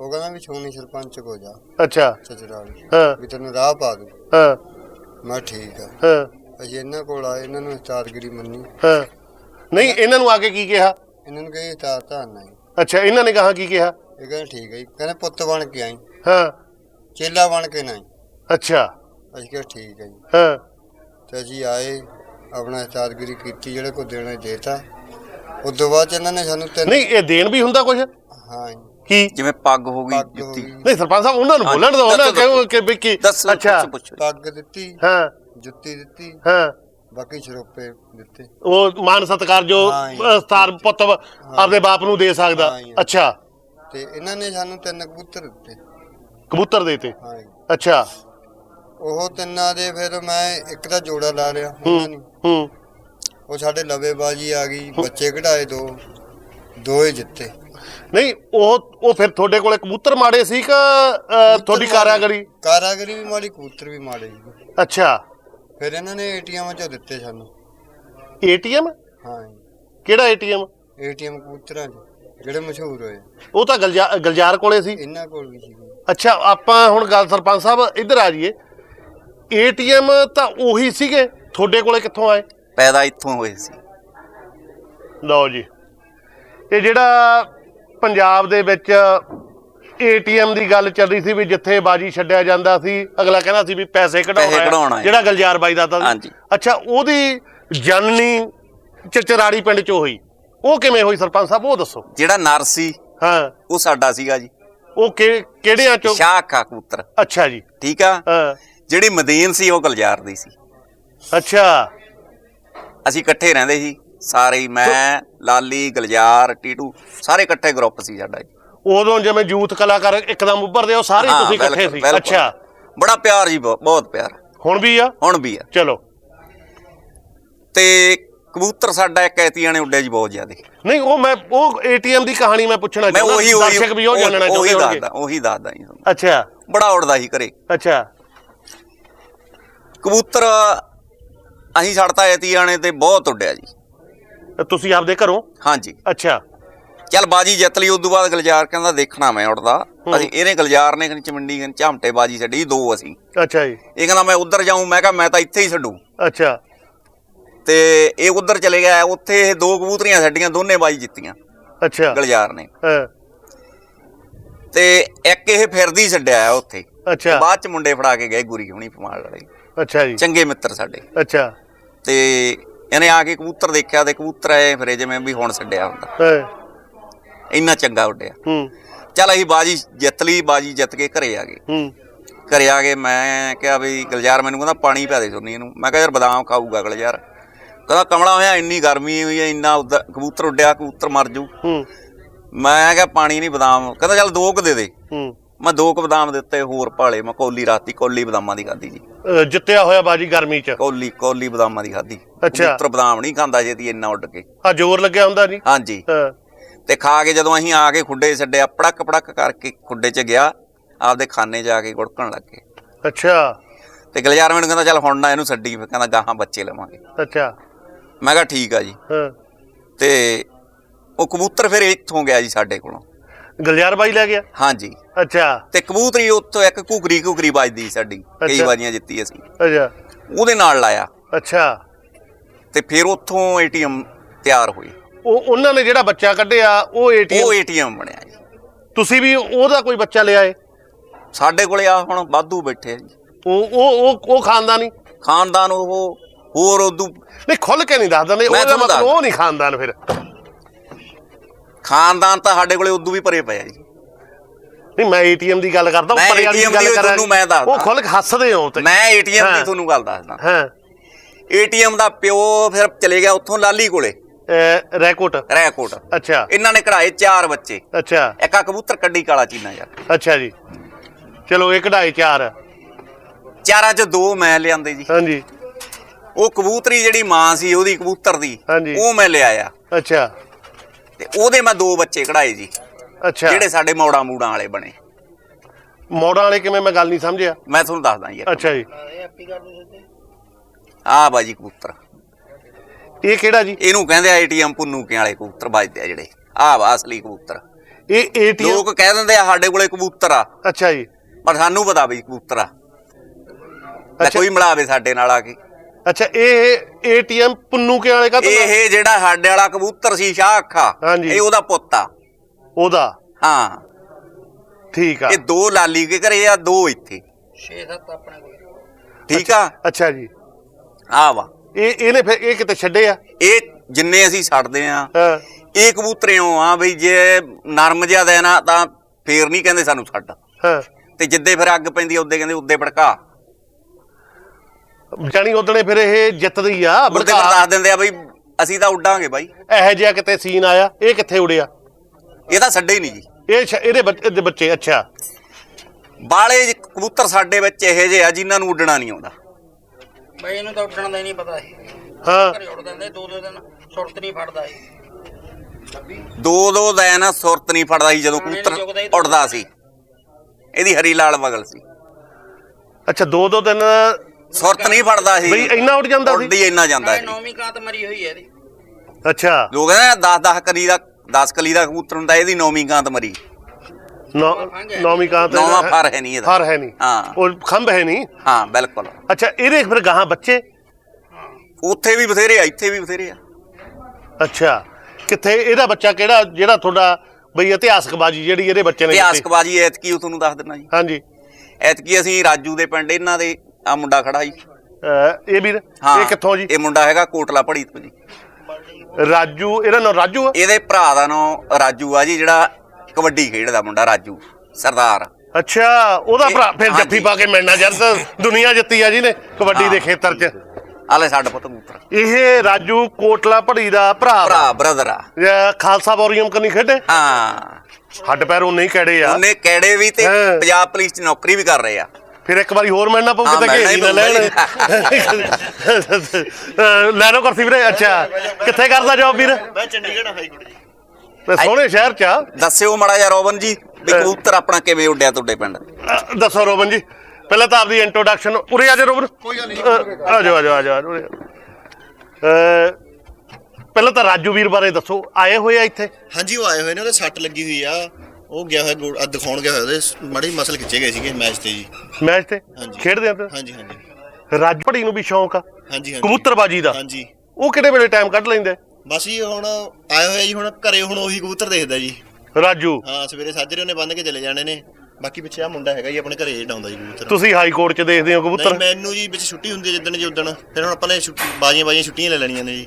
ਉਹ ਕਹਿੰਦਾ ਵੀ ਛੋਣੀ ਸਰਪੰਚ ਕੋ ਜਾ। ਅੱਛਾ। ਚਚਰਾਲ ਹਾਂ। ਵੀ ਤੈਨੂੰ ਰਾਹ ਪਾ ਦੂ। ਹਾਂ। ਮੈਂ ਠੀਕ ਆ। ਹਾਂ। ਅਸੀਂ ਇਹਨਾਂ ਕੋਲ ਆਏ ਇਹਨਾਂ ਨੂੰ ਉਸਤਾਦਗਿਰੀ ਮੰਨੀ। ਹਾਂ। ਨਹੀਂ ਇਹਨਾਂ ਨੂੰ ਆ ਕੇ ਕੀ ਕਿਹਾ? ਇਹਨਾਂ ਨੂੰ ਕਹੇ ਉਸਤਾਦ ਤਾਂ ਨਹੀਂ ਅੱਛਾ ਇਹਨਾਂ ਨੇ ਕਹਾ ਕੀ ਕਿਹਾ? ਇਹ ਕਹਿੰਦੇ ਠੀਕ ਹੈ ਜੀ। ਕਹਿੰਦੇ ਪੁੱਤ ਬਣ ਕੇ ਆਈ। ਹਾਂ। ਚੇਲਾ ਬਣ ਕੇ ਨਹੀਂ। ਅੱਛਾ। ਅਸੀਂ ਕਿਹਾ ਠੀਕ ਹੈ ਜੀ। ਹਾਂ। ਤੇ ਅਸੀਂ ਆਏ ਆਪਣਾ ਉਸਤਾਦਗਿਰੀ ਕੀਤੀ ਜਿਹੜੇ ਕੋ ਦੇਣਾ ਦੇਤਾ। ਉਸ ਤੋਂ ਬਾਅਦ 'ਚ ਇਹਨਾਂ ਨੇ ਸਾਨੂੰ ਤਿੰਨ ਨਹੀਂ ਇਹ ਦੇਣ ਵੀ ਹੁੰਦਾ ਕੁਝ ਹਾਂ ਜੀ, ਕੀ? ਜਿਵੇਂ ਪੱਗ ਹੋ ਗਈ ਪੱਗ ਹੋ ਜੁੱਤੀ ਗਈ। ਨਹੀਂ ਸਰਪੰਚ ਸਾਹਿਬ ਉਹਨਾਂ ਨੂੰ ਬੋਲਣ ਦਿਓ ਉਹਨਾਂ ਦੱਸੋ, ਕਹੋ ਕਿ ਵੀ ਕੀ ਦੱਸੋ ਅੱਛਾ। ਪੁੱਛੋ, ਪੁੱਛੋ। ਪੱਗ ਦਿੱਤੀ ਹਾਂ। ਜੁੱਤੀ ਦਿੱਤੀ। ਹਾਂ। ਬਾਕੀ ਸਰੋਪੇ ਦਿੱਤੇ। ਉਹ ਮਾਨ ਸਤਕਾਰ ਜੋ ਹਾਂ ਜੀ। ਅ, ਸਤਾਰ ਪੁੱਤ ਆਪਦੇ ਬਾਪ ਨੂੰ ਦੇ ਸਕਦਾ। ਹਾਂ ਜੀ। ਅੱਛਾ। ਤੇ ਇਹਨਾਂ ਨੇ ਸਾਨੂੰ ਤਿੰਨ ਕਬੂਤਰ ਦਿੱਤੇ। ਕਬੂਤਰ ਦੇਤੇ ਹਾਂ ਜੀ। ਅੱਛਾ। ਉਹ ਤਿੰਨਾਂ ਦੇ ਫਿਰ ਮੈਂ ਇੱਕ ਦਾ ਜੋੜਾ ਲਾ ਲਿਆ ਉਹਨਾਂ ਨੇ। ਹੂੰ। ਹੂੰ ਉਹ ਸਾਡੇ ਲਵੇਬਾਜੀ ਆ ਗਈ ਬੱਚੇ ਕਢਾਏ ਦੋ ਦੋ ਹੀ ਜਿੱਤੇ। ਨਹੀਂ ਉਹ ਉਹ ਫਿਰ ਤੁਹਾਡੇ ਕੋਲੇ ਕਬੂਤਰ ਮਾੜੇ ਸੀ ਕਿ ਅ, ਤੁਹਾਡੀ ਕਾਰਾਗਰੀ? ਕਾਰਾਗਰੀ ਵੀ ਮਾੜੀ ਕਬੂਤਰ ਵੀ ਮਾੜੇ ਜੀ। ਅੱਛਾ। ਫਿਰ ਇਹਨਾਂ ਨੇ ਏਟੀਐਮ ਚੋਂ ਦਿੱਤੇ ਸਾਨੂੰ। ਏਟੀਐਮ? ਹਾਂ ਕਿਹੜਾ ਏਟੀਐਮ? ਏਟੀਐਮ ਕਬੂਤਰਾਂ ਦੇ ਜਿਹੜੇ ਮਸ਼ਹੂਰ ਹੋਏ। ਉਹ ਤਾਂ ਗਲਜਾ- ਗਲਜਾਰ ਕੋਲੇ ਸੀ? ਇਹਨਾਂ ਕੋਲ ਵੀ ਸੀ ਅੱਛਾ ਆਪਾਂ ਹੁਣ ਗੱਲ ਸਰਪੰਚ ਸਾਹਿਬ ਇੱਧਰ ਆ ਜਾਈਏ। ਏਟੀਐਮ ਤਾਂ ਉਹੀ ਸੀਗੇ? ਤੁਹਾਡੇ ਕੋਲੇ ਕਿੱਥੋਂ ਆਏ? ਪੈਦਾ ਇੱਥੋਂ ਹੋਏ ਸੀ। ਲਓ ਜੀ। ਇਹ ਜਿਹੜਾ ਪੰਜਾਬ ਦੇ ਵਿੱਚ ਏਟੀਐਮ ਦੀ ਗੱਲ ਚੱਲ ਰਹੀ ਸੀ ਵੀ ਜਿੱਥੇ ਬਾਜੀ ਛੱਡਿਆ ਜਾਂਦਾ ਸੀ ਅਗਲਾ ਕਹਿੰਦਾ ਸੀ ਵੀ ਪੈਸੇ ਕਢਾਉਣਾ। ਜਿਹੜਾ ਗਲਜਾਰ ਬਾਈ ਦਾ ਤਾਂ। ਹਾਂਜੀ। ਅੱਛਾ ਉਹਦੀ ਜਨਨੀ ਚਚਰਾੜੀ ਪਿੰਡ ਚੋਂ ਹੋਈ। ਉਹ ਕਿਵੇਂ ਹੋਈ ਸਰਪੰਚ ਸਾਹਿਬ ਉਹ ਦੱਸੋ। ਜਿਹੜਾ ਨਰ ਸੀ ਹਾਂ। ਉਹ ਸਾਡਾ ਸੀਗਾ ਜੀ। ਉਹ ਕਿ- ਕਿਹੜਿਆਂ ਚੋਂ? ਸ਼ਾਖਾ ਕਬੂਤਰ। ਅੱਛਾ ਜੀ। ਠੀਕ ਆ? ਹਾਂ। ਜਿਹੜੀ ਮਦੀਨ ਸੀ ਉਹ ਗਲਜਾਰ ਦੀ ਸੀ। ਅੱਛਾ। ਅਸੀਂ ਇਕੱਠੇ ਰਹਿੰਦੇ ਸੀ। ਸਾਰੇ ਮੈਂ ਲਾਲੀ ਗਲਜਾਰ ਟੀਟੂ ਸਾਰੇ ਇਕੱਠੇ ਗਰੁੱਪ ਸੀ ਸਾਡਾ ਜੀ। ਉਦੋਂ ਜਿਵੇਂ ਯੂਥ ਕਲਾਕਾਰ ਇੱਕਦਮ ਉੱਭਰਦੇ ਉਹ ਸਾਰੇ ਹਾਂ, ਤੁਸੀਂ ਇਕੱਠੇ ਬਿਲਕੁਲ, ਸੀ। ਬਿਲਕੁਲ। ਅੱਛਾ। ਬੜਾ ਪਿਆਰ ਜੀ ਬਹੁਤ ਬਹੁਤ ਪਿਆਰ। ਹੁਣ ਵੀ ਆ? ਹੁਣ ਵੀ ਆ। ਚਲੋ। ਤੇ ਕਬੂਤਰ ਸਾਡਾ ਇੱਕ ਐਤੀਆਂ ਨੇ ਉੱਡਿਆ ਜੀ ਬਹੁਤ ਜ਼ਿਆਦੇ। ਨਹੀਂ ਉਹ ਮੈਂ ਉਹ ਏਟੀਐਮ ਦੀ ਕਹਾਣੀ ਮੈਂ ਪੁੱਛਣਾ ਮੈਂ ਚਾਹੁੰਦਾ ਉਹੀ ਉਹੀ ਦਰਸ਼ਕ ਵੀ ਉਹ ਜਾਣਨਾ ਉਹੀ ਚਾਹੁੰਦੇ ਹੋਣਗੇ। ਦੱਸਦਾ ਉਹੀ ਦੱਸਦਾ ਜੀ ਤੁਹਾਨੂੰ। ਅੱਛਾ। ਬੜਾ ਉੱਡਦਾ ਸੀ ਘਰੇ। ਅੱਛਾ। ਕਬੂਤਰ ਅਸੀਂ ਛੱਡਤਾ ਐਤੀਆਂ ਨੇ ਤੇ ਬਹੁਤ ਉੱਡਿਆ ਜੀ। ਤੇ ਤੁਸੀਂ ਆਪਦੇ ਘਰੋਂ? ਹਾਂਜੀ। ਅੱਛਾ। ਚੱਲ ਬਾਜੀ ਜਿੱਤ ਲਈ ਉਦੋਂ ਬਾਅਦ ਗਲਜਾਰ ਕਹਿੰਦਾ ਦੇਖਣਾ ਮੈਂ ਉੱਡਦਾ। ਅਸੀਂ ਇਹਨੇ ਗਲਜਾਰ ਨੇ ਚਮੰਡੀ ਕਹਿੰਦੇ ਝਾਮਟੇ ਬਾਜੀ ਛੱਡੀ ਦੋ ਅਸੀਂ। ਅੱਛਾ ਜੀ। ਇਹ ਕਹਿੰਦਾ ਮੈਂ ਉੱਧਰ ਜਾਊਂ ਮੈਂ ਕਿਹਾ ਮੈਂ ਤਾਂ ਇੱਥੇ ਹੀ ਛੱਡੂ। ਅੱਛਾ। ਤੇ ਇਹ ਉੱਧਰ ਚਲੇ ਗਿਆ ਉੱਥੇ ਇਹ ਦੋ ਕਬੂਤਰੀਆਂ ਛੱਡੀਆਂ ਦੋਨੇ ਬਾਜੀ ਜਿੱਤੀਆਂ ਅੱਛਾ। ਗਲਜਾਰ ਨੇ। ਹਾਂ, ਤੇ ਇੱਕ ਇਹ ਫਿਰਦੀ ਛੱਡਿਆ ਆ ਉੱਥੇ। ਅੱਛਾ। ਬਾਅਦ ਚ ਮੁੰਡੇ ਫੜਾ ਕੇ ਗਏ ਗੁਰੀ ਹੁਣੀ ਪਮਾਲ ਵਾਲੇ। ਅੱਛਾ ਜੀ। ਚੰਗੇ ਮਿੱਤਰ ਸਾਡੇ। ਅੱਛਾ। ਤੇ ਇਹਨੇ ਆ ਕੇ ਕਬੂਤਰ ਦੇਖਿਆ ਤੇ ਕਬੂਤਰ ਆਏ ਫਿਰ ਜਿਵੇਂ ਵੀ ਹੁਣ ਛੱਡਿਆ ਹੁੰਦਾ। ਹਾਂ, ਇੰਨਾ ਚੰਗਾ ਉੱਡਿਆ। ਹੂੰ। ਚੱਲ ਅਸੀਂ ਬਾਜੀ ਜਿੱਤ ਲਈ ਬਾਜੀ ਜਿੱਤ ਕੇ ਘਰੇ ਆ ਗਏ। ਹੂੰ। ਘਰੇ ਆ ਕੇ ਮੈਂ ਕਿਹਾ ਵੀ ਗਲਜਾਰ ਮੈਨੂੰ ਕਹਿੰਦਾ ਪਾਣੀ ਪਿਆ ਦੇ ਸੁਣੀ ਇਹਨੂੰ। ਮੈਂ ਕਿਹਾ ਯਾਰ ਬਦਾਮ ਖਾਊਗਾ ਗਲਜਾਰ। ਕਹਿੰਦਾ ਕਮਲਾ ਹੋਇਆ ਇੰਨੀ ਗਰਮੀ ਹੋਈ ਹੈ ਇੰਨਾ ਕਬੂਤਰ ਉੱਡਿਆ ਕਬੂਤਰ ਮਰ ਜੂ। ਹੂੰ। ਮੈਂ ਕਿਹਾ ਪਾਣੀ ਨਹੀਂ ਬਦਾਮ। ਕਹਿੰਦਾ ਚੱਲ ਦੋ ਕੁ ਦੇ ਦੇ। ਹੂੰ। ਮੈਂ ਦੋ ਕੁ ਬਦਾਮ ਦਿੱਤੇ ਹੋਰ ਭਾਲੇ ਮੈਂ ਕੋਲੀ ਰਾਤੀ ਕੋਲੀ ਬਦਾਮਾਂ ਦੀ ਖਾਧੀ ਜੀ ਜਿੱਤਿਆ ਹੋਇਆ ਬਾਜੀ ਗਰਮੀ ਚ। ਕੋਲੀ ਕੋਲੀ ਬਦਾਮਾਂ ਦੀ ਖਾਧੀ। ਅੱਛਾ। ਕਬੂਤਰ ਬਦਾਮ ਨਹੀਂ ਖਾਂਦਾ ਜੇਦੀ ਇੰਨਾ ਉੱਡ ਕੇ। ਆ ਜ਼ੋਰ ਲੱਗਿਆ ਹੁੰਦਾ ਨਹੀਂ ਹਾਂਜੀ। ਹਾਂ, ਤੇ ਖਾ ਕੇ ਜਦੋਂ ਅਸੀਂ ਆ ਕੇ ਖੁੱਡੇ ਛੱਡਿਆ ਪੜਕ ਪੜਕ ਕਰਕੇ ਖੁੱਡੇ 'ਚ ਗਿਆ ਆਪਦੇ ਖਾਨੇ ਜਾ ਕੇ ਗੁੜਕਣ ਲੱਗੇ ਅੱਛਾ। ਤੇ ਗਲਜਾਰ ਮੈਨੂੰ ਕਹਿੰਦਾ ਚੱਲ ਹੁਣ ਨਾ ਇਹਨੂੰ ਛੱਡੀ ਕਹਿੰਦਾ ਗਾਹਾਂ ਬੱਚੇ ਲਵਾਂਗੇ। ਅੱਛਾ। ਮੈਂ ਕਿਹਾ ਠੀਕ ਆ ਜੀ। ਹਾਂ। ਤੇ ਉਹ ਕਬੂਤਰ ਫਿਰ ਇੱਥੋਂ ਗਿਆ ਜੀ ਸਾਡੇ ਕੋਲੋਂ। ਗਲਜਾਰ ਬਾਈ ਲੈ ਗਿਆ? ਹਾਂਜੀ। ਅੱਛਾ। ਤੇ ਕਬੂਤਰੀ ਉੱਥੋਂ ਇੱਕ ਘੁਗਰੀ ਘੁਗਰੀ ਵੱਜਦੀ ਸਾਡੀ ਕਈ। ਬਾਜੀਆਂ ਜਿੱਤੀ ਅਸੀਂ। ਅੱਛਾ। ਉਹਦੇ ਨਾਲ ਲਾਇਆ। ਅੱਛਾ। ਤੇ ਫਿਰ ਉੱਥੋਂ ਏਟੀਐਮ ਤਿਆਰ ਹੋਈ। ਉਹ ਉਹਨਾਂ ਨੇ ਜਿਹੜਾ ਬੱਚਾ ਕੱਢਿਆ ਉਹ ਉਹ ਏਟੀਐਮ ਏਟੀਐਮ ਬਣਿਆ ਜੀ। ਤੁਸੀਂ ਵੀ ਉਹਦਾ ਕੋਈ ਬੱਚਾ ਲਿਆ ਏ? ਸਾਡੇ ਕੋਲੇ ਆ ਹੁਣ ਵਾਧੂ ਬੈਠੇ ਆ ਜੀ। ਉਹ ਉਹ ਉਹ ਉਹ ਖਾਨਦਾਨੀ ਖਾਨਦਾਨ ਉਹ ਹੋਰ ਉਦੋਂ ਨਹੀਂ ਖੁੱਲ ਕੇ ਨਹੀਂ ਦੱਸ ਦਿੰਦੇ ਮੈਂ ਉਹਦਾ ਤੁਹਾਨੂੰ ਮਤਲਬ ਉਹ ਨਹੀਂ ਖਾਨਦਾਨ ਫਿਰ। ਖਾਨਦਾਨ ਤਾਂ ਸਾਡੇ ਕੋਲੇ ਉਦੋਂ ਵੀ ਭਰੇ ਪਏ ਆ ਜੀ। ਨਹੀਂ ਮੈਂ ਏਟੀਐਮ ਦੀ ਗੱਲ ਕਰਦਾ ਮੈਂ ਉੱਪਰ ਵਾਲੀ ATM ਗੱਲ ਦੀ ਕਰ। ਤੁਹਾਨੂੰ ਮੈਂ ਦੱਸਦਾ। ਉਹ ਖੁੱਲ ਕੇ ਹੱਸਦੇ ਹੋ ਤੇ। ਮੈਂ ਏਟੀਐਮ ਹਾਂ। ਦੀ ਤੁਹਾਨੂੰ ਗੱਲ ਦੱਸਦਾ। ਹਾਂ। ਏਟੀਐਮ ਦਾ ਪਿਓ ਫਿਰ ਚਲੇ ਗਿਆ ਉੱਥੋਂ ਲਾਲੀ ਕੋਲੇ। ਰੈਕੋਟ। ਰੈਕੋਟ। ਅੱਛਾ। ਇਹਨਾਂ ਨੇ ਕਢਾਏ ਚਾਰ ਬੱਚੇ। ਅੱਛਾ। ਇੱਕ ਆ ਕਬੂਤਰ ਕੱਢੀ ਕਾਲਾ ਚੀਨਾ ਯਾਰ। ਅੱਛਾ ਜੀ। ਚਲੋ ਇਹ ਕਢਾਈ ਚਾਰ। ਚਾਰਾਂ ਚ ਦੋ ਮੈਂ ਲਿਆਂਦੇ ਜੀ। ਹਾਂਜੀ। ਉਹ ਕਬੂਤਰੀ ਜਿਹੜੀ ਮਾਂ ਸੀ ਉਹਦੀ ਕਬੂਤਰ ਦੀ। ਉਹ ਮੈਂ ਲਿਆਇਆ। ਅੱਛਾ। ਤੇ ਉਹਦੇ ਮੈਂ ਦੋ ਬੱਚੇ ਕਢਾਏ ਜੀ। ਅੱਛਾ। ਜਿਹੜੇ ਸਾਡੇ ਮੌੜਾ ਮੂੜਾਂ ਵਾਲੇ ਬਣੇ। ਮੋੜਾਂ ਵਾਲੇ ਕਿਵੇਂ ਮੈਂ ਗੱਲ ਨਹੀਂ ਸਮਝਿਆ? ਮੈਂ ਤੁਹਾਨੂੰ ਦੱਸਦਾ ਜੀ ਅੱਛਾ ਜੀ। ਆਹ ਬਾਜੀ ਕਬੂਤਰ। ਇਹ ਕਿਹੜਾ ਜੀ? ਇਹਨੂੰ ਕਹਿੰਦੇ ਆ ਏਟੀਐਮ ਪੁੰਨੂਕੇ ਵਾਲੇ ਕਬੂਤਰ ਵੱਜਦੇ ਆ ਜਿਹੜੇ। ਆਹ ਵਾ ਅਸਲੀ ਕਬੂਤਰ। ਇਹ ਏਟੀਐਮ ਲੋਕ ਕਹਿ ਦਿੰਦੇ ਆ ਸਾਡੇ ਕੋਲੇ ਕਬੂਤਰ ਆ। ਅੱਛਾ ਜੀ। ਪਰ ਸਾਨੂੰ ਪਤਾ ਵੀ ਕਬੂਤਰ ਆ। ਕੋਈ ਮਿਲਾਵੇ ਸਾਡੇ ਨਾਲ ਆ ਕੇ। ਅੱਛਾ ਇਹ ਏਟੀਐਮ ਪੁੰਨੂ ਕੇ ਵਾਲੇ ਕਾ ਇਹ ਜਿਹੜਾ ਸਾਡੇ ਵਾਲਾ ਕਬੂਤਰ ਸੀ ਸ਼ਾਹ ਅੱਖਾ ਹਾਂਜੀ। ਇਹ ਉਹਦਾ ਪੁੱਤ ਆ। ਉਹਦਾ? ਹਾਂ। ਠੀਕ ਆ। ਇਹ ਦੋ ਲਾਲੀ ਕੇ ਘਰੇ ਆ ਦੋ ਇੱਥੇ। 6-7 ਆਪਣੇ ਕੋਲ। ਠੀਕ ਆ? ਅੱਛਾ ਜੀ। ਆ ਵਾ। ਇਹ ਇਹਨੇ ਫਿਰ ਇਹ ਕਿਤੇ ਛੱਡੇ ਆ? ਇਹ ਜਿੰਨੇ ਅਸੀਂ ਛੱਡਦੇ ਆ ਹਾਂ। ਇਹ ਕਬੂਤਰਿਓ ਆ ਬਈ ਜੇ ਨਰਮ ਜਿਹਾ ਦੇਣਾ ਤਾਂ ਫੇਰ ਨਹੀਂ ਕਹਿੰਦੇ ਸਾਨੂੰ ਛੱਡ। ਹਾਂ। ਤੇ ਜਿੱਦੇ ਫਿਰ ਅੱਗ ਪੈਂਦੀ ਉੱਦੇ ਕਹਿੰਦੇ ਉੱਦੇ ਭੜਕਾ। ਜਾਨੀ ਉਦਣੇ ਫਿਰ ਇਹ ਜਿੱਤਦੀ ਆ ਫਿਰ ਬੜਕਾ ਦੱਸ ਦਿੰਦੇ ਆ ਬਈ ਅਸੀਂ ਤਾਂ ਉੱਡਾਂਗੇ ਬਾਈ। ਇਹੋ ਜਿਹਾ ਕਿਤੇ ਸੀਨ ਆਇਆ ਇਹ ਕਿੱਥੇ ਉੜਿਆ? ਇਹ ਤਾਂ ਛੱਡੇ ਹੀ ਨਹੀਂ ਜੀ। ਇਹ ਛ- ਇਹਦੇ ਬੱਚੇ ਇਹਦੇ ਬੱਚੇ ਅੱਛਾ। ਬਾਲੇ ਕਬੂਤਰ ਸਾਡੇ ਵਿੱਚ ਇਹੋ ਜਿਹੇ ਆ ਜਿਨ੍ਹਾਂ ਨੂੰ ਉੱਡਣਾ ਨਹੀਂ ਆਉਂਦਾ। ਬਈ ਇਹਨੂੰ ਤਾਂ ਉੱਡਣ ਦਾ ਹੀ ਨਹੀਂ ਪਤਾ ਸੀ। ਹਾਂ। ਘਰੇ ਉੱਡ ਦਿੰਦੇ ਦੋ ਦੋ ਦਿਨ ਸੁਰਤ ਨਹੀਂ ਫੜਦਾ ਸੀ। ਦੋ ਦੋ ਦਿਨ ਸੁਰਤ ਨਹੀਂ ਫੜਦਾ ਸੀ ਜਦੋਂ ਕਬੂਤਰ ਉੱਡਦਾ ਸੀ। ਇਹਦੀ ਹਰੀ ਲਾਲ ਬਗਲ ਸੀ। ਅੱਛਾ ਦੋ ਦੋ ਦਿਨ ਸੁਰਤ ਨਹੀਂ ਫੜਦਾ ਸੀ। ਬਈ ਇੰਨਾ ਉੱਡ ਜਾਂਦਾ ਸੀ? ਉੱਡਦੀ ਇੰਨਾ ਜਾਂਦਾ ਨਾਲੇ ਸੀ। ਨੌਵੀਂ ਕਾਤ ਮਰੀ ਹੋਈ ਹੈ ਇਹਦੀ। ਅੱਛਾ। ਲੋਕ ਕਹਿੰਦੇ 10 10 ਕਲੀ ਦਾ 10 ਕਲੀ ਦਾ ਕਬੂਤਰ ਹੁੰਦਾ ਇਹਦੀ ਨੌਵੀਂ ਗਾਂਤ ਮਰੀ। ਨੌ- ਨੌਵੀਂ ਕਾਂ ਤੇ ਨੌਵਾਂ ਫਰ ਹੈ ਨਹੀਂ ਇਹਦਾ। ਫਰ ਹੈ ਨਹੀਂ ਹਾਂ। ਉਹ ਖੰਭ ਹੈ ਨਹੀਂ ਹਾਂ ਬਿਲਕੁਲ। ਅੱਛਾ ਇਹਦੇ ਫਿਰ ਗਾਹਾਂ ਬੱਚੇ? ਉੱਥੇ ਵੀ ਬਥੇਰੇ ਆ ਇੱਥੇ ਵੀ ਬਥੇਰੇ ਆ। ਅੱਛਾ ਕਿੱਥੇ? ਇਹਦਾ ਬੱਚਾ ਕਿਹੜਾ ਜਿਹੜਾ ਤੁਹਾਡਾ ਬਈ ਇਤਿਹਾਸਕ ਬਾਜੀ ਜਿਹੜੀ ਇਹਦੇ ਬੱਚੇ ਨੇ? ਇਤਿਹਾਸਕ ਬਾਜੀ ਐਤਕੀ ਉਹ ਤੁਹਾਨੂੰ ਦੱਸ ਦਿੰਦਾ ਜੀ। ਹਾਂਜੀ। ਐਤਕੀ ਅਸੀਂ ਰਾਜੂ ਦੇ ਪਿੰਡ ਇਹਨਾਂ ਦੇ ਆ ਮੁੰਡਾ ਖੜਾ ਜੀ। ਇਹ ਵੀਰ? ਇਹ ਕਿੱਥੋਂ ਜੀ? ਇਹ ਮੁੰਡਾ ਹੈਗਾ ਕੋਟਲਾ ਪੜੀ ਤੋਂ ਜੀ। ਰਾਜੂ ਇਹਦਾ ਨਾਮ ਰਾਜੂ ਆ? ਇਹਦੇ ਭਰਾ ਦਾ ਨਾਮ ਰਾਜੂ ਆ ਜੀ ਜਿਹੜਾ ਕਬੱਡੀ ਖੇਡਦਾ ਮੁੰਡਾ ਰਾਜੂ ਸਰਦਾਰ। ਅੱਛਾ ਉਹਦਾ ਭਰਾ ਫਿਰ ਹਾਂਜੀ। ਜੱਫੀ ਪਾ ਕੇ ਮਿਲਣਾ ਯਾਰ ਤਾਂ ਦੁਨੀਆ ਜਿੱਤੀ ਆ ਜੀ ਨੇ ਕਬੱਡੀ ਦੇ। ਖੇਤਰ 'ਚ। ਆਲੇ ਸਾਡਾ ਪੁੱਤ ਕਬੂਤਰ। ਇਹ ਰਾਜੂ ਕੋਟਲਾ ਭੜੀ ਦਾ ਭਰਾ ਵਾ। ਭਰਾ ਬ੍ਰਦਰ ਆ। ਖਾਲਸਾ ਬੋਰੀਅਮ ਕਨੀ ਖੇਡੇ? ਹਾਂ। ਹੱਡ ਪੈਰ ਉਹ ਨਹੀਂ ਕਿਹੜੇ ਆ। ਉਹਨੇ ਕਿਹੜੇ ਵੀ ਤੇ ਹਾਂ। ਪੰਜਾਬ ਪੁਲਿਸ 'ਚ ਨੌਕਰੀ ਵੀ ਕਰ ਰਹੇ ਆ। ਫਿਰ ਇੱਕ ਵਾਰੀ ਹੋਰ ਮਿਲਣਾ ਪਊ ਹਾਂ, ਕਿਤੇ ਮਿਲਣਾ ਹੀ ਘੇਰੀ ਨਾ ਲੈਣ। ਅਹ ਲੈ ਲਓ ਕੁਰਸੀ ਵੀਰੇ ਅੱਛਾ। ਕਿੱਥੇ ਕਰਦਾ ਜੋਬ ਵੀਰ? ਮੈਂ ਚੰਡੀਗੜ੍ਹ ਹਾਈ ਕੋਰਟ ਜੀ। ਤੇ ਸੋਹਣੇ ਸ਼ਹਿਰ ਚ ਆ। ਦੱਸਿਓ ਮੜਾ ਯਾਰ ਰੋਬਨ ਜੀ ਵੀ। ਕਬੂਤਰ ਆਪਣਾ ਕਿਵੇਂ ਉੱਡਿਆ ਤੁਹਾਡੇ ਪਿੰਡ? ਦੱਸੋ ਰੋਬਨ ਜੀ ਪਹਿਲਾਂ ਤਾਂ ਆਪਦੀ ਇੰਟਰੋਡਕਸ਼ਨ ਉਰੇ ਆ ਜਾ ਰੋਬਨ। ਕੋਈ ਗੱਲ ਨਹੀਂ। ਆ ਜਾਓ ਆ ਜਾਓ ਆ ਜਾਓ ਉਰੇ ਆ। ਅਹ ਪਹਿਲਾਂ ਤਾਂ ਰਾਜੂ ਵੀਰ ਬਾਰੇ ਦੱਸੋ ਆਏ ਹੋਏ ਆ ਇੱਥੇ? ਹਾਂਜੀ ਉਹ ਆਏ ਹੋਏ ਨੇ ਉਹਦੇ ਸੱਟ ਲੱਗੀ ਹੋਈ ਆ। ਉਹ ਗਿਆ ਹੋਇਆ ਗੋਲ- ਆਹ ਦਿਖਾਉਣ ਗਿਆ ਹੋਇਆ ਉਹਦੇ ਮੜੀ ਮਸਲ ਖਿੱਚੇ ਗਏ ਸੀਗੇ ਮੈਚ ਤੇ ਜੀ। ਮੈਚ ਤੇ? ਹਾਂਜੀ। ਖੇਡਦੇ ਆ ਤੇ ਹਾਂਜੀ ਹਾਂਜੀ। ਰਾਜ ਭੜੀ ਨੂੰ ਵੀ ਸ਼ੌਂਕ ਆ? ਹਾਂਜੀ ਹਾਂਜੀ। ਕਬੂਤਰਬਾਜੀ ਦਾ? ਹਾਂਜੀ। ਉਹ ਕਿਹੜੇ ਵੇਲੇ ਟਾਈਮ ਕੱਢ ਲੈਂਦੇ? ਬਸ ਜੀ ਹੁਣ ਆਏ ਹੋਏ ਜੀ ਹੁਣ ਘਰੇ ਹੁਣ ਉਹੀ ਕਬੂਤਰ ਦੇਖਦਾ ਜੀ। ਰਾਜੂ। ਹਾਂ ਸਵੇਰੇ ਸਾਜਰੇ ਉਹਨੇ ਬੰਨ ਕੇ ਚਲੇ ਜਾਣੇ ਨੇ। ਬਾਕੀ ਪਿੱਛੇ ਆ ਮੁੰਡਾ ਹੈਗਾ ਜੀ ਆਪਣੇ ਘਰੇ ਡਾਉਂਦਾ ਜੀ ਕਬੂਤਰ। ਤੁਸੀਂ ਹਾਈ ਕੋਰਟ 'ਚ ਦੇਖਦੇ ਹੋ ਨਹੀਂ ਕਬੂਤਰ ਮੈਨੂੰ ਜੀ ਵਿੱਚ ਛੁੱਟੀ ਹੁੰਦੀ ਹੈ ਜਿੱਦਣ ਜੀ ਉਦਣ। ਫਿਰ ਹੁਣ ਆਪਾਂ ਨੇ ਛੁੱਟੀ ਬਾਜੀਆਂ ਬਾਜੀਆਂ ਛੁੱਟੀਆਂ ਲੈ ਲੈਣੀਆਂ ਨੇ ਜੀ।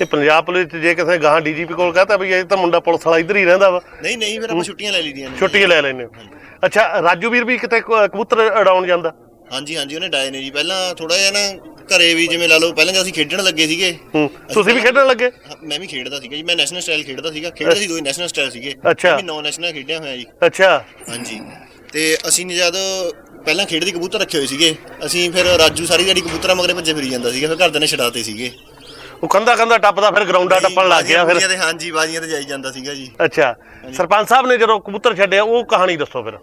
ਇਹ ਪੰਜਾਬ ਪੁਲਿਸ 'ਚ ਜੇ ਕਿਸੇ ਗਾਹਾਂ ਡੀਜੀਪੀ ਕੋਲ ਕਹਤਾ ਵੀ ਇਹ ਤਾਂ ਮੁੰਡਾ ਪੁਲਿਸ ਵਾਲਾ ਇੱਧਰ ਹੀ ਰਹਿੰਦਾ ਵਾ। ਨਹੀਂ ਨਹੀਂ ਫਿਰ ਆਪਾਂ ਛੁੱਟੀਆਂ ਲੈ ਲਈਆਂ ਨੇ। ਛੁੱਟੀਆਂ ਲੈ ਹੋ। ਅੱਛਾ ਰਾਜੂ ਵੀਰ ਵੀ ਕਿਤੇ ਕ- ਕਬੂਤਰ ਉਡਾਉਣ ਜਾਂਦਾ? ਹਾਂਜੀ ਹਾਂਜੀ ਉਹਨੇ ਡਾਏ ਨੇ ਜੀ। ਪਹਿਲਾਂ ਥੋੜਾ ਜਿਹਾ ਨਾ ਘਰੇ ਵੀ ਜਿਵੇਂ ਲਾ ਲਓ ਪਹਿਲਾਂ ਜਦ ਅਸੀਂ ਖੇਡਣ ਲੱਗੇ ਸੀਗੇ ਹੂੰ। ਤੁਸੀਂ ਵੀ ਖੇਡਣ ਲੱਗੇ? ਮੈਂ ਵੀ ਖੇਡਦਾ ਸੀਗਾ ਜੀ ਮੈਂ ਨੈਸ਼ਨਲ ਸਟਾਈਲ ਖੇਡਦਾ ਸੀਗਾ ਖੇਡਦਾ ਸੀ ਦੋਈ ਨੈਸ਼ਨਲ ਸਟਾਈਲ ਸੀਗੇ। ਅੱਛਾ। ਮੈਂ ਵੀ ਨੌ ਨੈਸ਼ਨਲ ਖੇਡਿਆ ਹੋਇਆ ਜੀ। ਅੱਛਾ। ਹਾਂਜੀ। ਤੇ ਅਸੀਂ ਜਦ ਪਹਿਲਾਂ ਖੇਡਦੇ ਕਬੂਤਰ ਰੱਖੇ ਹੋਏ ਸੀਗੇ ਅਸੀਂ ਫਿਰ ਰਾਜੂ ਸਾਰੀ ਜਿਹੜੀ ਕਬੂਤਰਾਂ ਮਗਰੇ ਭੱਜੇ ਫਿਰੀ ਜਾਂਦਾ ਸੀਗਾ ਫਿਰ ਘਰਦਿਆਂ ਨੇ ਛਡਾਤੇ ਸੀਗੇ। ਉਹ ਕੰਦਾ ਕੰਦਾ ਟੱਪਦਾ ਫਿਰ ਗਰਾਊਂਡਾਂ ਟੱਪਣ ਲੱਗ ਗਿਆ ਬਾਜ਼ੀਆਂ ਫਿਰ ਤੇ ਹਾਂਜੀ ਬਾਜ਼ੀਆਂ ਤੇ ਜਾਈ ਜਾਂਦਾ ਸੀਗਾ ਜੀ। ਅੱਛਾ। ਸਰਪੰਚ ਸਾਹਿਬ ਨੇ ਜਦੋਂ ਕਬੂਤਰ ਛੱਡਿਆ ਉਹ ਕਹਾਣੀ ਦੱਸੋ ਫਿਰ।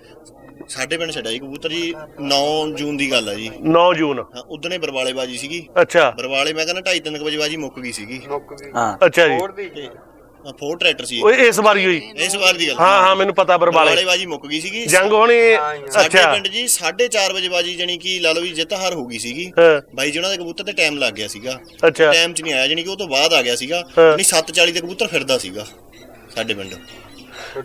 ਸਾਡੇ ਪਿੰਡ ਛਡਾਈ ਕਬੂਤਰ ਜੀ 9 ਜੂਨ ਦੀ ਗੱਲ ਆ ਜੀ। 9 ਜੂਨ। ਹਾਂ ਉਦਣੇ ਬਰਵਾਲੇ ਬਾਜੀ ਸੀਗੀ। ਅੱਛਾ। ਬਰਵਾਲੇ ਮੈਂ ਕਹਿੰਦਾ 2:30 ਵਜੇ ਬਾਜੀ ਮੁੱਕ ਗਈ ਸੀਗੀ। ਹਾਂ। ਅੱਛਾ ਜੀ। ਫੋਰ ਟਰੈਕਟਰ ਸੀ। ਉਹ ਇਸ ਵਾਰੀ ਹੋਈ। ਇਸ ਵਾਰ ਦੀ ਗੱਲ। ਹਾਂ ਹਾਂ ਮੈਨੂੰ ਪਤਾ ਬਰਵਾਲੇ। ਬਰਵਾਲੇ ਬਾਜੀ ਮੁੱਕ ਗਈ ਸੀਗੀ। ਜੰਗ ਹੋਣੀ ਸਾਡੇ ਅੱਛਾ। ਪਿੰਡ ਜੀ 4:30 ਵਜੇ ਬਾਜੀ ਜਾਨੀ ਕਿ ਲਾ ਲਓ ਵੀ ਜਿੱਤ ਹਾਰ ਹੋ ਗਈ ਸੀਗੀ। ਬਾਈ ਜੀ ਉਹਨਾਂ ਦੇ ਕਬੂਤਰ ਤੇ ਟਾਈਮ ਲੱਗ ਗਿਆ ਸੀਗਾ। ਅੱਛਾ। ਟਾਈਮ 'ਚ ਨਹੀਂ ਆਇਆ ਜਾਨੀ ਕਿ ਉਹ ਤੋਂ ਬਾਅਦ ਆ ਗਿਆ ਸੀਗਾ। ਜਾਨੀ 7:40 ਤੇ ਕਬੂਤਰ ਫਿਰਦਾ ਸੀਗਾ ਸਾਡੇ ਪਿੰਡ।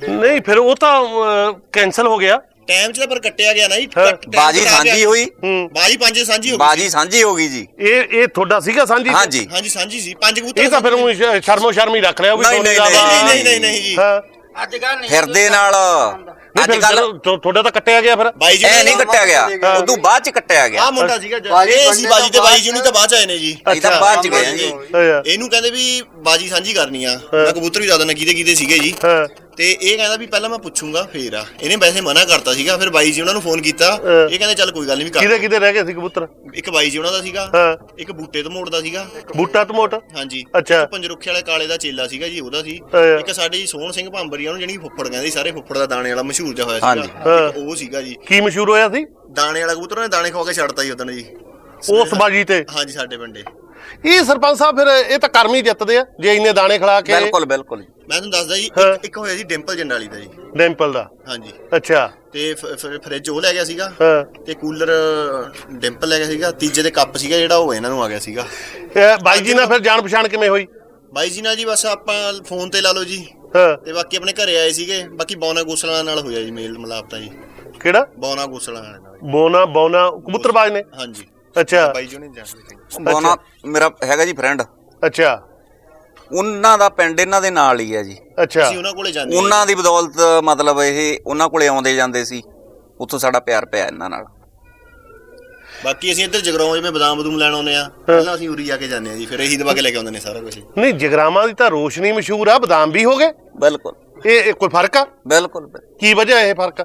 ਨਹੀਂ ਫਿਰ ਉਹ ਤਾਂ ਕੈਨਸਲ ਹੋ ਗਿਆ। ਟਾਈਮ 'ਚ ਤਾਂ ਪਰ ਕੱਟਿਆ ਗਿਆ ਨਾ ਜੀ ਹਾਂ। ਕੱਟ- time ਬਾਜੀ ਗਿਆ। ਸਾਂਝੀ ਹੋਈ। ਹੂੰ ਬਾਜੀ ਪੰਜ ਸਾਂਝੀ ਹੋ ਗਈ ਬਾਜੀ ਸਾਂਝੀ ਹੋ ਗਈ ਜੀ। ਇਹ ਇਹ ਤੁਹਾਡਾ ਸੀਗਾ ਸਾਂਝੀ? ਹਾਂਜੀ। ਹਾਂਜੀ ਸਾਂਝੀ ਸੀ। ਪੰਜ ਕਬੂਤਰ ਇਹ ਤਾਂ ਫਿਰ ਊਂ ਸ਼- ਸ਼ਰਮੋ ਸ਼ਰਮੀ ਰੱਖ ਲਿਆ ਉਹ ਵੀ ਨਹੀਂ, ਸੋਨੀ ਨਹੀਂ, ਦਾ। ਨਹੀਂ ਨਹੀਂ ਨਹੀਂ ਨਹੀਂ ਜੀ ਹਾਂ। ਅੱਜ ਕੱਲ ਨਹੀਂ ਫਿਰਦੇ ਨਾਲ। ਅੱਜ ਕੱਲ ਤੁਹਾਡਾ ਤਾਂ ਕੱਟਿਆ ਗਿਆ ਫਿਰ। ਬਾਈ ਜੀ ਐ ਨਹੀਂ ਕੱਟਿਆ ਗਿਆ। ਉਦੋਂ ਬਾਅਦ ਚ ਕੱਟਿਆ ਗਿਆ। ਆ ਮੁੰਡਾ ਸੀਗਾ ਜ- ਬਾਜੀ ਇਹ ਸੀ ਪੰਜੇ ਬਾਜੀ ਤੇ ਬਾਈ ਜੀ ਨੂੰ ਤਾਂ ਬਾਅਦ ਚ ਆਏ ਨੇ ਜੀ। ਅਸੀਂ ਤਾਂ। ਬਾਅਦ ਚ ਗਏ ਜੀ। ਇਹਨੂੰ ਕਹਿੰਦੇ ਵੀ ਬਾਜੀ ਸਾਂਝੀ ਕਰਨੀ ਆ। ਮੈਂ ਕਬੂਤਰ ਵੀ ਜ਼ਿਆਦਾ ਨਾ ਕਿਹਦੇ ਸੀਗੇ ਜੀ। ਹਾਂ। ਤੇ ਇਹ ਕਹਿੰਦਾ ਵੀ ਪਹਿਲਾਂ ਮੈਂ ਪੁੱਛੂੰਗਾ ਫੇਰ ਆ। ਇਹਨੇ ਵੈਸੇ ਮਨਾ ਕਰਤਾ ਸੀਗਾ ਫਿਰ ਬਾਈ ਜੀ ਉਹਨਾਂ ਨੂੰ ਫੋਨ ਕੀਤਾ। ਇਹ ਕਹਿੰਦੇ ਚੱਲ ਕੋਈ ਗੱਲ ਨਹੀਂ ਵੀ ਕਿਹਦੇ ਕਰ ਕਿਹਦੇ ਰਹਿ ਗਏ ਸੀ ਕਬੂਤਰ? ਇੱਕ ਬਾਈ ਜੀ ਉਹਨਾਂ ਦਾ ਸੀਗਾ ਹਾਂ। ਇੱਕ ਬੂਟੇ ਤੋਂ ਮੋੜਦਾ ਸੀਗਾ। ਬੂਟਾ ਤਮੋਟ ਹਾਂਜੀ। ਅੱਛਾ। ਪੰਜਰੁੱਖੇ ਵਾਲੇ ਕਾਲੇ ਦਾ ਚੇਲਾ ਸੀਗਾ ਜੀ ਉਹਦਾ ਸੀ। ਇੱਕ ਸਾਡੇ ਜੀ ਸੋਹਣ ਸਿੰਘ ਭਾਂਬਰੀਆ ਉਹਨੂੰ ਜਿਹੜੀ ਫੁੱਫੜ ਕਹਿੰਦੇ ਸਾਰੇ ਫੁੱਫੜ ਦਾ ਦਾਣੇ ਵਾਲਾ ਮਸ਼ਹੂਰ ਜਿਹਾ ਹੋਇਆ। ਸੀਗਾ। ਉਹ ਸੀਗਾ ਜੀ। ਕੀ ਮਸ਼ਹੂਰ ਹੋਇਆ ਸੀ? ਦਾਣੇ ਵਾਲਾ ਕਬੂਤਰ ਉਹਨੇ ਦਾਣੇ ਖਵਾ ਕੇ ਛੱਡਤਾ ਜੀ ਉਦੋਂ ਜੀ। ਉਸ ਬਾਜੀ ਤੇ? ਹਾਂਜੀ ਸਾਡੇ ਪਿੰਡੇ। ਇਹ ਸਰਪੰਚ ਸਾਹਿਬ ਫਿਰ ਇਹ ਤਾਂ ਕਰਮ ਹੀ ਜਿੱਤਦੇ ਆ ਜੇ ਇੰਨੇ ਦਾਣੇ ਖਿਲਾ ਕੇ ਬਿਲਕੁਲ ਬਿਲਕੁਲ ਜੀ। ਮੈਂ ਤੁਹਾਨੂੰ ਦੱਸਦਾ ਜੀ ਹਾਂ। ਇੱਕ ਇੱਕ ਹੋਇਆ ਜੀ ਡਿੰਪਲ ਜੰਡਾਲੀ ਦਾ ਜੀ। ਡੈਂਪਲ ਦਾ? ਹਾਂਜੀ। ਅੱਛਾ। ਤੇ ਫ- ਫ- ਫਰਿੱਜ ਉਹ ਲੈ ਗਿਆ ਸੀਗਾ। ਹਾਂ। ਤੇ ਕੂਲਰ ਡਿੰਪਲ ਲੈ ਗਿਆ ਸੀਗਾ। ਤੀਜੇ ਦੇ ਕੱਪ ਸੀਗਾ ਜਿਹੜਾ ਉਹ ਇਹਨਾਂ ਨੂੰ ਆ ਗਿਆ ਸੀਗਾ। ਇਹ ਬਾਈ ਜੀ ਨਾਲ ਫਿਰ ਜਾਣ ਪਛਾਣ ਕਿਵੇਂ ਹੋਈ? ਬਾਈ ਜੀ ਨਾਲ ਜੀ ਬਸ ਆਪਾਂ ਫੋਨ ਤੇ ਲਾ ਲਓ ਜੀ। ਹਾਂ। ਤੇ ਬਾਕੀ ਆਪਣੇ ਘਰੇ ਆਏ ਸੀਗੇ। ਬਾਕੀ ਬੌਨਾ ਗੋਸਲਾ ਨਾਲ ਹੋਇਆ ਜੀ ਮੇਲ ਮਲਾਪ ਤਾਂ ਜੀ। ਕਿਹੜਾ? ਬੌਨਾ ਗੋਸਲਾ ਨਾਲ। ਬੋਨਾ ਬੋਨਾ ਕਬੂਤਰਬਾਜ਼ ਨੇ? ਹਾਂਜੀ। ਅੱਛਾ। ਬਾਈ ਜੀ ਨੇ ਜਾਣਦੇ ਸੀ। ਬੋਨਾ ਮੇਰਾ ਹੈਗਾ ਜੀ ਫਰੈਂਡ ਅੱਛਾ। ਉਹਨਾਂ ਦਾ ਪਿੰਡ ਇਹਨਾਂ ਦੇ ਨਾਲ ਹੀ ਹੈ ਜੀ। ਅੱਛਾ। ਅਸੀਂ ਉਹਨਾਂ ਕੋਲੇ ਜਾਂਦੇ ਹਾਂ? ਉਹਨਾਂ ਦੀ ਬਦੌਲਤ ਮਤਲਬ ਇਹ ਉਹਨਾਂ ਕੋਲੇ ਆਉਂਦੇ ਜਾਂਦੇ ਸੀ। ਉੱਥੋਂ ਸਾਡਾ ਪਿਆਰ ਪਿਆ ਇਹਨਾਂ ਨਾਲ। ਬਾਕੀ ਅਸੀਂ ਇੱਧਰ ਜਗਰਾਉਂ ਜਿਵੇਂ ਬਦਾਮ ਬਦੂਮ ਲੈਣ ਆਉਂਦੇ ਆ ਪਹਿਲਾਂ ਅਸੀਂ ਉਰੀ ਆ ਕੇ ਜਾਂਦੇ ਆ ਜੀ ਫਿਰ ਇਹੀ ਦਵਾ ਕੇ ਲੈ ਕੇ ਆਉਂਦੇ ਨੇ ਸਾਰਾ ਕੁਝ ਨਹੀਂ ਜਗਰਾਵਾਂ ਦੀ ਤਾਂ ਰੋਸ਼ਨੀ ਮਸ਼ਹੂਰ ਆ ਬਦਾਮ ਵੀ ਹੋ ਗਏ? ਬਿਲਕੁਲ। ਇਹ ਇਹ ਕੋਈ ਫ਼ਰਕ ਆ? ਬਿਲਕੁਲ ਬਿਲਕੁਲ। ਕੀ ਵਜ੍ਹਾ ਇਹ ਫ਼ਰਕ? ਆ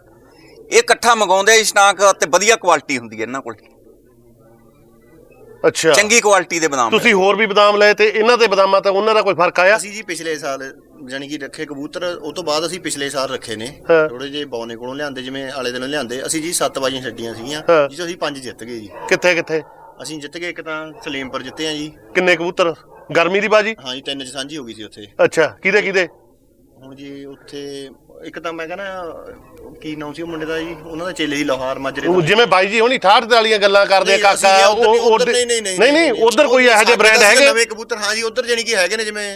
ਇਹ ਇਕੱਠਾ ਮੰਗਾਉਂਦੇ ਆ ਸਟਾਕ ਤੇ ਵਧੀਆ ਕੁਆਲਿਟੀ ਹੁੰਦੀ ਹੈ ਇਹਨਾਂ ਕੋਲ। ਅੱਛਾ। ਚੰਗੀ ਕੁਆਲਿਟੀ ਦੇ ਬਦਾਮ ਤੁਸੀਂ ਹੋਰ ਵੀ ਬਦਾਮ ਲਏ ਤੇ ਇਹਨਾਂ ਦੇ ਬਦਾਮਾਂ ਤੇ ਉਹਨਾਂ ਦਾ ਕੋਈ ਫ਼ਰਕ ਆਇਆ? ਅਸੀਂ ਜੀ ਪਿਛਲੇ ਸਾਲ ਜਾਨੀ ਕਿ ਰੱਖੇ ਕਬੂਤਰ ਉਹ ਤੋਂ ਬਾਅਦ ਅਸੀਂ ਪਿਛਲੇ ਸਾਲ ਰੱਖੇ ਨੇ। ਥੋੜੇ ਜਿਹੇ ਬੌਨੇ ਕੋਲੋਂ ਲਿਆਂਦੇ ਜਿਵੇਂ ਆਲੇ ਦਿਨੋਂ ਲਿਆਂਦੇ। ਅਸੀਂ ਜੀ 7 ਬਾਜੀਆਂ ਛੱਡੀਆਂ ਸੀਗੀਆਂ। ਜਿਸ ਅਸੀਂ ਪੰਜ ਜਿੱਤ ਗਏ ਜੀ। ਕਿੱਥੇ ਕਿੱਥੇ? ਅਸੀਂ ਜਿੱਤ ਗਏ ਇੱਕ ਤਾਂ ਸਲੇਮਪੁਰ ਜਿੱਤੇ ਆ ਜੀ। ਕਿੰਨੇ ਕਬੂਤਰ? ਗਰਮੀ ਦੀ ਬਾਜੀ? ਹਾਂ ਜੀ ਤਿੰਨ ਚ ਸਾਂਝੀ ਹੋ ਗਈ ਸੀ ਉੱਥੇ। ਅੱਛਾ ਕਿਹਦੇ ਕਿਹਦੇ? ਹੁਣ ਜੀ ਉੱਥੇ ਇੱਕ ਤਾਂ ਮੈਂ ਕਹਿੰਦਾ ਕੀ ਨਾਮ ਸੀ ਉਹ ਮੁੰਡੇ ਦਾ ਜੀ? ਉਹਨਾਂ ਦਾ ਚੇਲੇ ਦੀ ਲੋਹਾਰ ਮਾਜਰੇ ਉਹ ਦਾ ਜਿਵੇਂ ਬਾਈ ਜੀ ਹੁਣੀ 68 ਦੇ ਵਾਲੀਆਂ ਗੱਲਾਂ ਕਰਦੇ ਆ ਨਹੀਂ, ਅਸੀਂ ਕਾਕਾ ਉੱਧਰ- ਉਹ ਉੱਧਰ ਨਹੀਂ ਨਹੀਂ ਨਹੀਂ ਨਹੀਂ ਨਹੀਂ ਉਧਰ ਕੋਈ ਇਹੋ ਜਿਹੇ ਬ੍ਰਾਂਡ ਸਾਡੇ ਹੈਗੇ? ਨਵੇਂ ਕਬੂਤਰ ਹਾਂ ਜੀ ਉਧਰ ਜਾਨੀ ਕਿ ਹੈਗੇ ਨੇ ਜਿਵੇਂ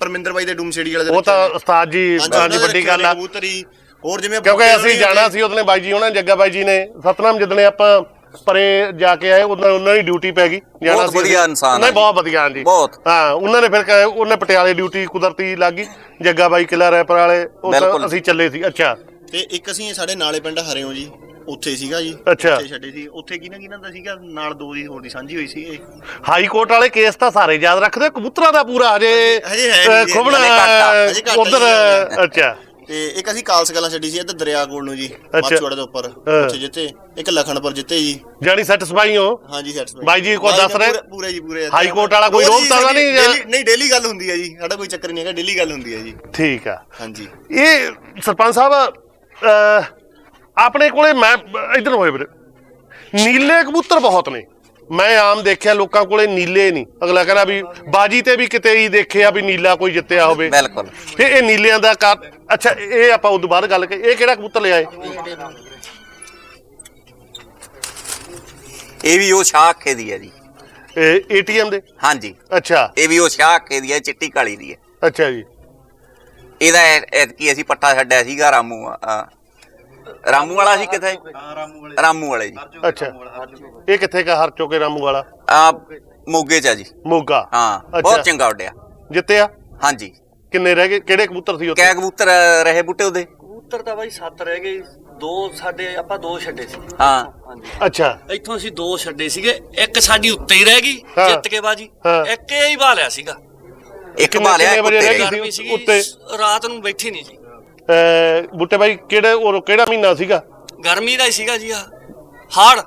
ਪਰਮਿੰਦਰ ਬਾਈ ਦੇ ਡੂਮਸੇੜੀ ਵਾਲੇ ਦੇ ਉਹ ਤਾਂ ਰੱਖੇ ਨੇ। ਉਸਤਾਦ ਜੀ ਹਾਂਜੀ, ਉਹਨਾਂ ਦੇ ਵੱਡੀ ਰੱਖੇ ਗੱਲ ਨੇ ਆ ਕਬੂਤਰ ਹੀ ਹੋਰ ਜਿਵੇਂ ਕਿਉਂਕਿ ਬੂਟੇ ਅਸੀਂ ਜਾਣਾ ਸੀ ਉਹਦਨੇ ਬਾਈ ਜੀ ਉਹਨਾਂ ਜੱਗਾ ਬਾਈ ਜੀ ਨੇ। ਸਤਨਾਮ ਜਿੱਦਣੇ ਆਪਾਂ ਪਰੇ ਜਾ ਕੇ ਆਏ ਉਹਨਾਂ ਉਹਨਾਂ ਦੀ ਡਿਊਟੀ ਪੈ ਗਈ ਬਹੁਤ ਸੀ ਵਧੀਆ। ਇਨਸਾਨ ਨਹੀਂ ਬਹੁਤ ਵਧੀਆ ਹਾਂ ਜੀ ਬਹੁਤ। ਹਾਂ ਉਹਨਾਂ ਨੇ ਫਿਰ ਕਹੇ ਉਹਨੇ ਪਟਿਆਲੇ ਡਿਊਟੀ ਕੁਦਰਤੀ ਲੱਗ ਗਈ ਜੱਗਾ ਬਾਈ ਕਿਲਾ ਰੈਪਰ ਵਾਲੇ ਉਹ। ਅਸੀਂ ਚੱਲੇ ਸੀ ਅੱਛਾ ਤੇ ਇੱਕ ਅਸੀਂ ਸਾਡੇ ਨਾਲੇ ਪਿੰਡ ਹਰਿਓ ਜੀ ਉੱਥੇ ਸੀਗਾ ਜੀ ਅੱਛਾ। ਉੱਥੇ ਛੱਡੇ ਸੀ ਉੱਥੇ ਕਿਹਨਾਂ ਕਿਹਨਾਂ ਦਾ ਸੀਗਾ ਨਾਲ ਦੋ ਦੀ ਹੋਰ ਦੀ ਸਾਂਝੀ ਹੋਈ ਸੀ ਇਹ ਹਾਈ ਕੋਰਟ ਵਾਲੇ ਕੇਸ ਤਾਂ ਸਾਰੇ ਯਾਦ ਰੱਖਦੇ ਕਬੂਤਰਾਂ ਦਾ ਪੂਰਾ ਹਜੇ ਹਜੇ ਹੈ ਖੁਬਣਾ ਉਧਰ। ਅੱਛਾ ਤੇ ਇੱਕ ਅਸੀਂ ਕਾਲਸ ਗੱਲਾਂ ਛੱਡੀ ਸੀ ਇੱਧਰ ਦਰਿਆ ਕੋਲ ਨੂੰ ਜੀ। ਮਾਛੋੜੇ ਦੇ ਉੱਪਰ। ਉੱਥੇ ਜਿੱਤੇ ਇੱਕ ਲਖਣਪੁਰ ਜਿੱਤੇ ਜੀ। ਜਾਨੀ ਸੈਟੀਸਫਾਈ ਹੋ? ਹਾਂਜੀ ਸੈਟਸਫਾਈ ਬਾਈ ਜੀ ਕੋਈ ਦੱਸ ਰਹੇ? ਪੂਰੇ ਜੀ ਪੂਰੇ ਹਾਈ ਕੋਰਟ ਵਾਲਾ ਕੋਈ ਜੀ ਤਾਂ ਨਹੀਂ ਨਹੀਂ ਡੇਲੀ ਗੱਲ ਹੁੰਦੀ ਹੈ ਜੀ ਸਾਡਾ ਕੋਈ ਚੱਕਰ ਨਹੀਂ ਹੈਗਾ ਡੇਲੀ ਗੱਲ ਹੁੰਦੀ ਹੈ ਜੀ। ਠੀਕ ਆ। ਹਾਂਜੀ। ਇਹ ਸਰਪੰਚ ਸਾਹਿਬ ਆਪਣੇ ਕੋਲੇ ਮੈਂ ਇਧਰ ਹੋਏ ਵੀਰੇ। ਨੀਲੇ ਕਬੂਤਰ ਬਹੁਤ ਨੇ। ਮੈਂ ਆਮ ਦੇਖਿਆ ਲੋਕਾਂ ਕੋਲੇ ਨੀਲੇ ਨਹੀਂ। ਅਗਲਾ ਕਹਿੰਦਾ ਵੀ ਬਾਜੀ ਤੇ ਵੀ ਕਿਤੇ ਹੀ ਦੇਖਿਆ ਵੀ ਨੀਲਾ ਕੋਈ ਜਿੱਤਿਆ ਹੋਵੇ। ਬਿਲਕੁਲ। ਫਿਰ ਇਹ ਨੀਲਿਆਂ ਦਾ ਕਾਰ ਅੱਛਾ ਇਹ ਆਪਾਂ ਉਦੋਂ ਬਾਅਦ ਗੱਲ ਕਰ ਇਹ ਕਿਹੜਾ ਕਬੂਤਰ ਲਿਆਏ? ਇਹ ਵੀ ਉਹ ਸ਼ਾਖੇ ਦੀ ਹੈ ਜੀ। ਇਹ ਏਟੀਐਮ ਦੇ? ਹਾਂਜੀ। ਅੱਛਾ। ਇਹ ਵੀ ਉਹ ਸ਼ਾਖੇ ਦੀ ਹੈ ਚਿੱਟੀ ਕਾਲੀ ਦੀ ਹੈ। ਅੱਛਾ ਜੀ। ਇਹਦਾ ਐਤਕੀ ਅਸੀਂ ਪੱਠਾ ਛੱਡਿਆ ਸੀਗਾ ਰਾਮੂ ਆ, ਰਾਮੂ ਵਾਲਾ ਸੀ ਕਿੱਥੇ? ਰਾਮੂ ਵਾਲੇ। ਜੀ। ਅੱਛਾ। ਇਹ ਕਿੱਥੇ ਕਾ ਹਰ ਚੋਕੇ ਰਾਮੂ ਵਾਲਾ? ਆ ਮੋਗੇ ਚ ਆ ਜੀ। ਮੋਗਾ? ਹਾਂ। ਬਹੁਤ ਚੰਗਾ ਉੱਡਿਆ। ਜਿੱਤਿਆ ਹਾਂਜੀ। ਕਿੰਨੇ ਰਹਿ ਗਏ? ਕਿਹੜੇ ਕਬੂਤਰ ਸੀ ਉੱਥੇ? ਕੈ ਕਬੂਤਰ ਰਹੇ ਬੂਟੇ ਉਹਦੇ? ਕਬੂਤਰ ਤਾਂ ਬਾਈ ਸੱਤ ਰਹਿ ਗਏ। ਦੋ ਸਾਡੇ ਆਪਾਂ ਦੋ ਛੱਡੇ ਸੀ। ਹਾਂ। ਹਾਂਜੀ। ਅੱਛਾ। ਇੱਥੋਂ ਅਸੀਂ ਦੋ ਛੱਡੇ ਸੀਗੇ। ਇੱਕ ਸਾਡੀ ਉੱਤੇ ਹੀ ਰਹਿ ਗਈ ਹਾਂ। ਜਿੱਤ ਕੇ ਬਾਜੀ। ਹਾਂ। ਇੱਕ ਇਹ ਹੀ ਭਾਲਿਆ ਸੀਗਾ। ਇੱਕ ਸੀਗੀ ਉੱਤੇ। ਰਾਤ ਨੂੰ ਬੈਠੀ ਨਹੀਂ ਜੀ। ਅਹ ਬੁੱਟੇ ਬਾਈ ਕਿਹੜੇ ਉਹ ਕਿਹੜਾ ਮਹੀਨਾ ਸੀਗਾ? ਗਰਮੀ ਦਾ ਹੀ ਸੀਗਾ ਜੀ ਆ ਹਾੜ।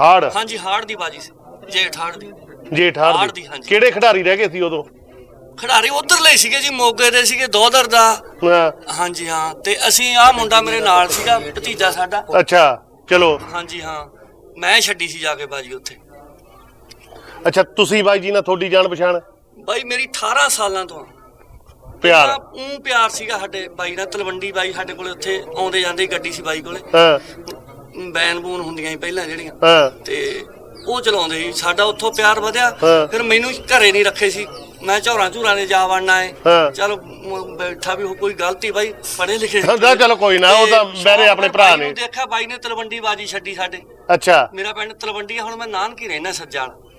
ਹਾੜ? ਹਾਂਜੀ ਹਾੜ ਦੀ ਬਾਜੀ ਸੀ। ਜੇਠ ਹਾੜ ਦੀ। ਜੇਠ ਹਾੜ ਦੀ, ਦੀ ਹਾਂਜੀ। ਕਿਹੜੇ ਖਿਡਾਰੀ ਰਹਿ ਗਏ ਸੀ ਉਦੋਂ? ਖਿਡਾਰੀ ਉਧਰ ਲਈ ਸੀਗੇ ਜੀ ਮੋਗੇ ਦੇ ਸੀਗੇ ਦੋਦਰ ਦਾ। ਹਾਂ, ਹਾਂਜੀ ਹਾਂ। ਤੇ ਅਸੀਂ ਆ ਮੁੰਡਾ ਮੇਰੇ ਨਾਲ ਸੀਗਾ ਭਤੀਜਾ ਸਾਡਾ। ਅੱਛਾ ਚਲੋ। ਹਾਂਜੀ ਹਾਂ। ਮੈਂ ਛੱਡੀ ਸੀ ਜਾ ਕੇ ਬਾਜੀ ਉੱਥੇ। ਅੱਛਾ ਤੁਸੀਂ ਬਾਈ ਜੀ ਨਾਲ ਤੁਹਾਡੀ ਜਾਣ ਪਛਾਣ? ਬਾਈ ਮੇਰੀ 18 ਸਾਲਾਂ ਤੋਂ। ਆ। ਪਿਆਰ। ਉਹ ਪਿਆਰ ਸੀਗਾ ਸਾਡੇ ਬਾਈ ਨਾਲ ਤਲਵੰਡੀ ਬਾਈ ਸਾਡੇ ਕੋਲੇ ਉੱਥੇ ਆਉਂਦੇ ਜਾਂਦੇ ਗੱਡੀ ਸੀ ਬਾਈ ਕੋਲੇ। ਹਾਂ। ਬੈਨ ਬੂਨ ਹੁੰਦੀਆਂ ਸੀ ਪਹਿਲਾਂ ਜਿਹੜੀਆਂ। ਹਾਂ। ਤੇ ਉਹ ਚਲਾਉਂਦੇ ਸੀ। ਸਾਡਾ ਉੱਥੋਂ ਪਿਆਰ ਵਧਿਆ। ਹਾਂ। ਫਿਰ ਮੈਨੂੰ ਘਰੇ ਨਹੀਂ ਰੱਖੇ ਸੀ। ਮੈਂ ਝੌਰਾਂ ਝੂਰਾਂ ਨੇ ਜਾ ਵੜਨਾ ਏ ਹਾਂ। ਚਲੋ ਬੈਠਾ ਵੀ ਹੋ ਕੋਈ ਗਲਤੀ ਬਾਈ ਪੜੇ ਲਿਖੇ ਹਾਂ, ਚਲੋ ਕੋਈ ਨਾ, ਉਹ ਤਾਂ ਮੇਰੇ ਆਪਣੇ ਭਰਾ ਨੇ। ਦੇਖਿਆ ਬਾਈ ਨੇ ਤਲਵੰਡੀ ਬਾਜੀ ਛੱਡੀ ਸਾਡੇ। ਅੱਛਾ। ਮੇਰਾ ਪਿੰਡ ਤਲਵੰਡੀ ਆ ਹੁਣ ਮੈਂ ਨਾਨਕੀ ਰਹਿਣਾ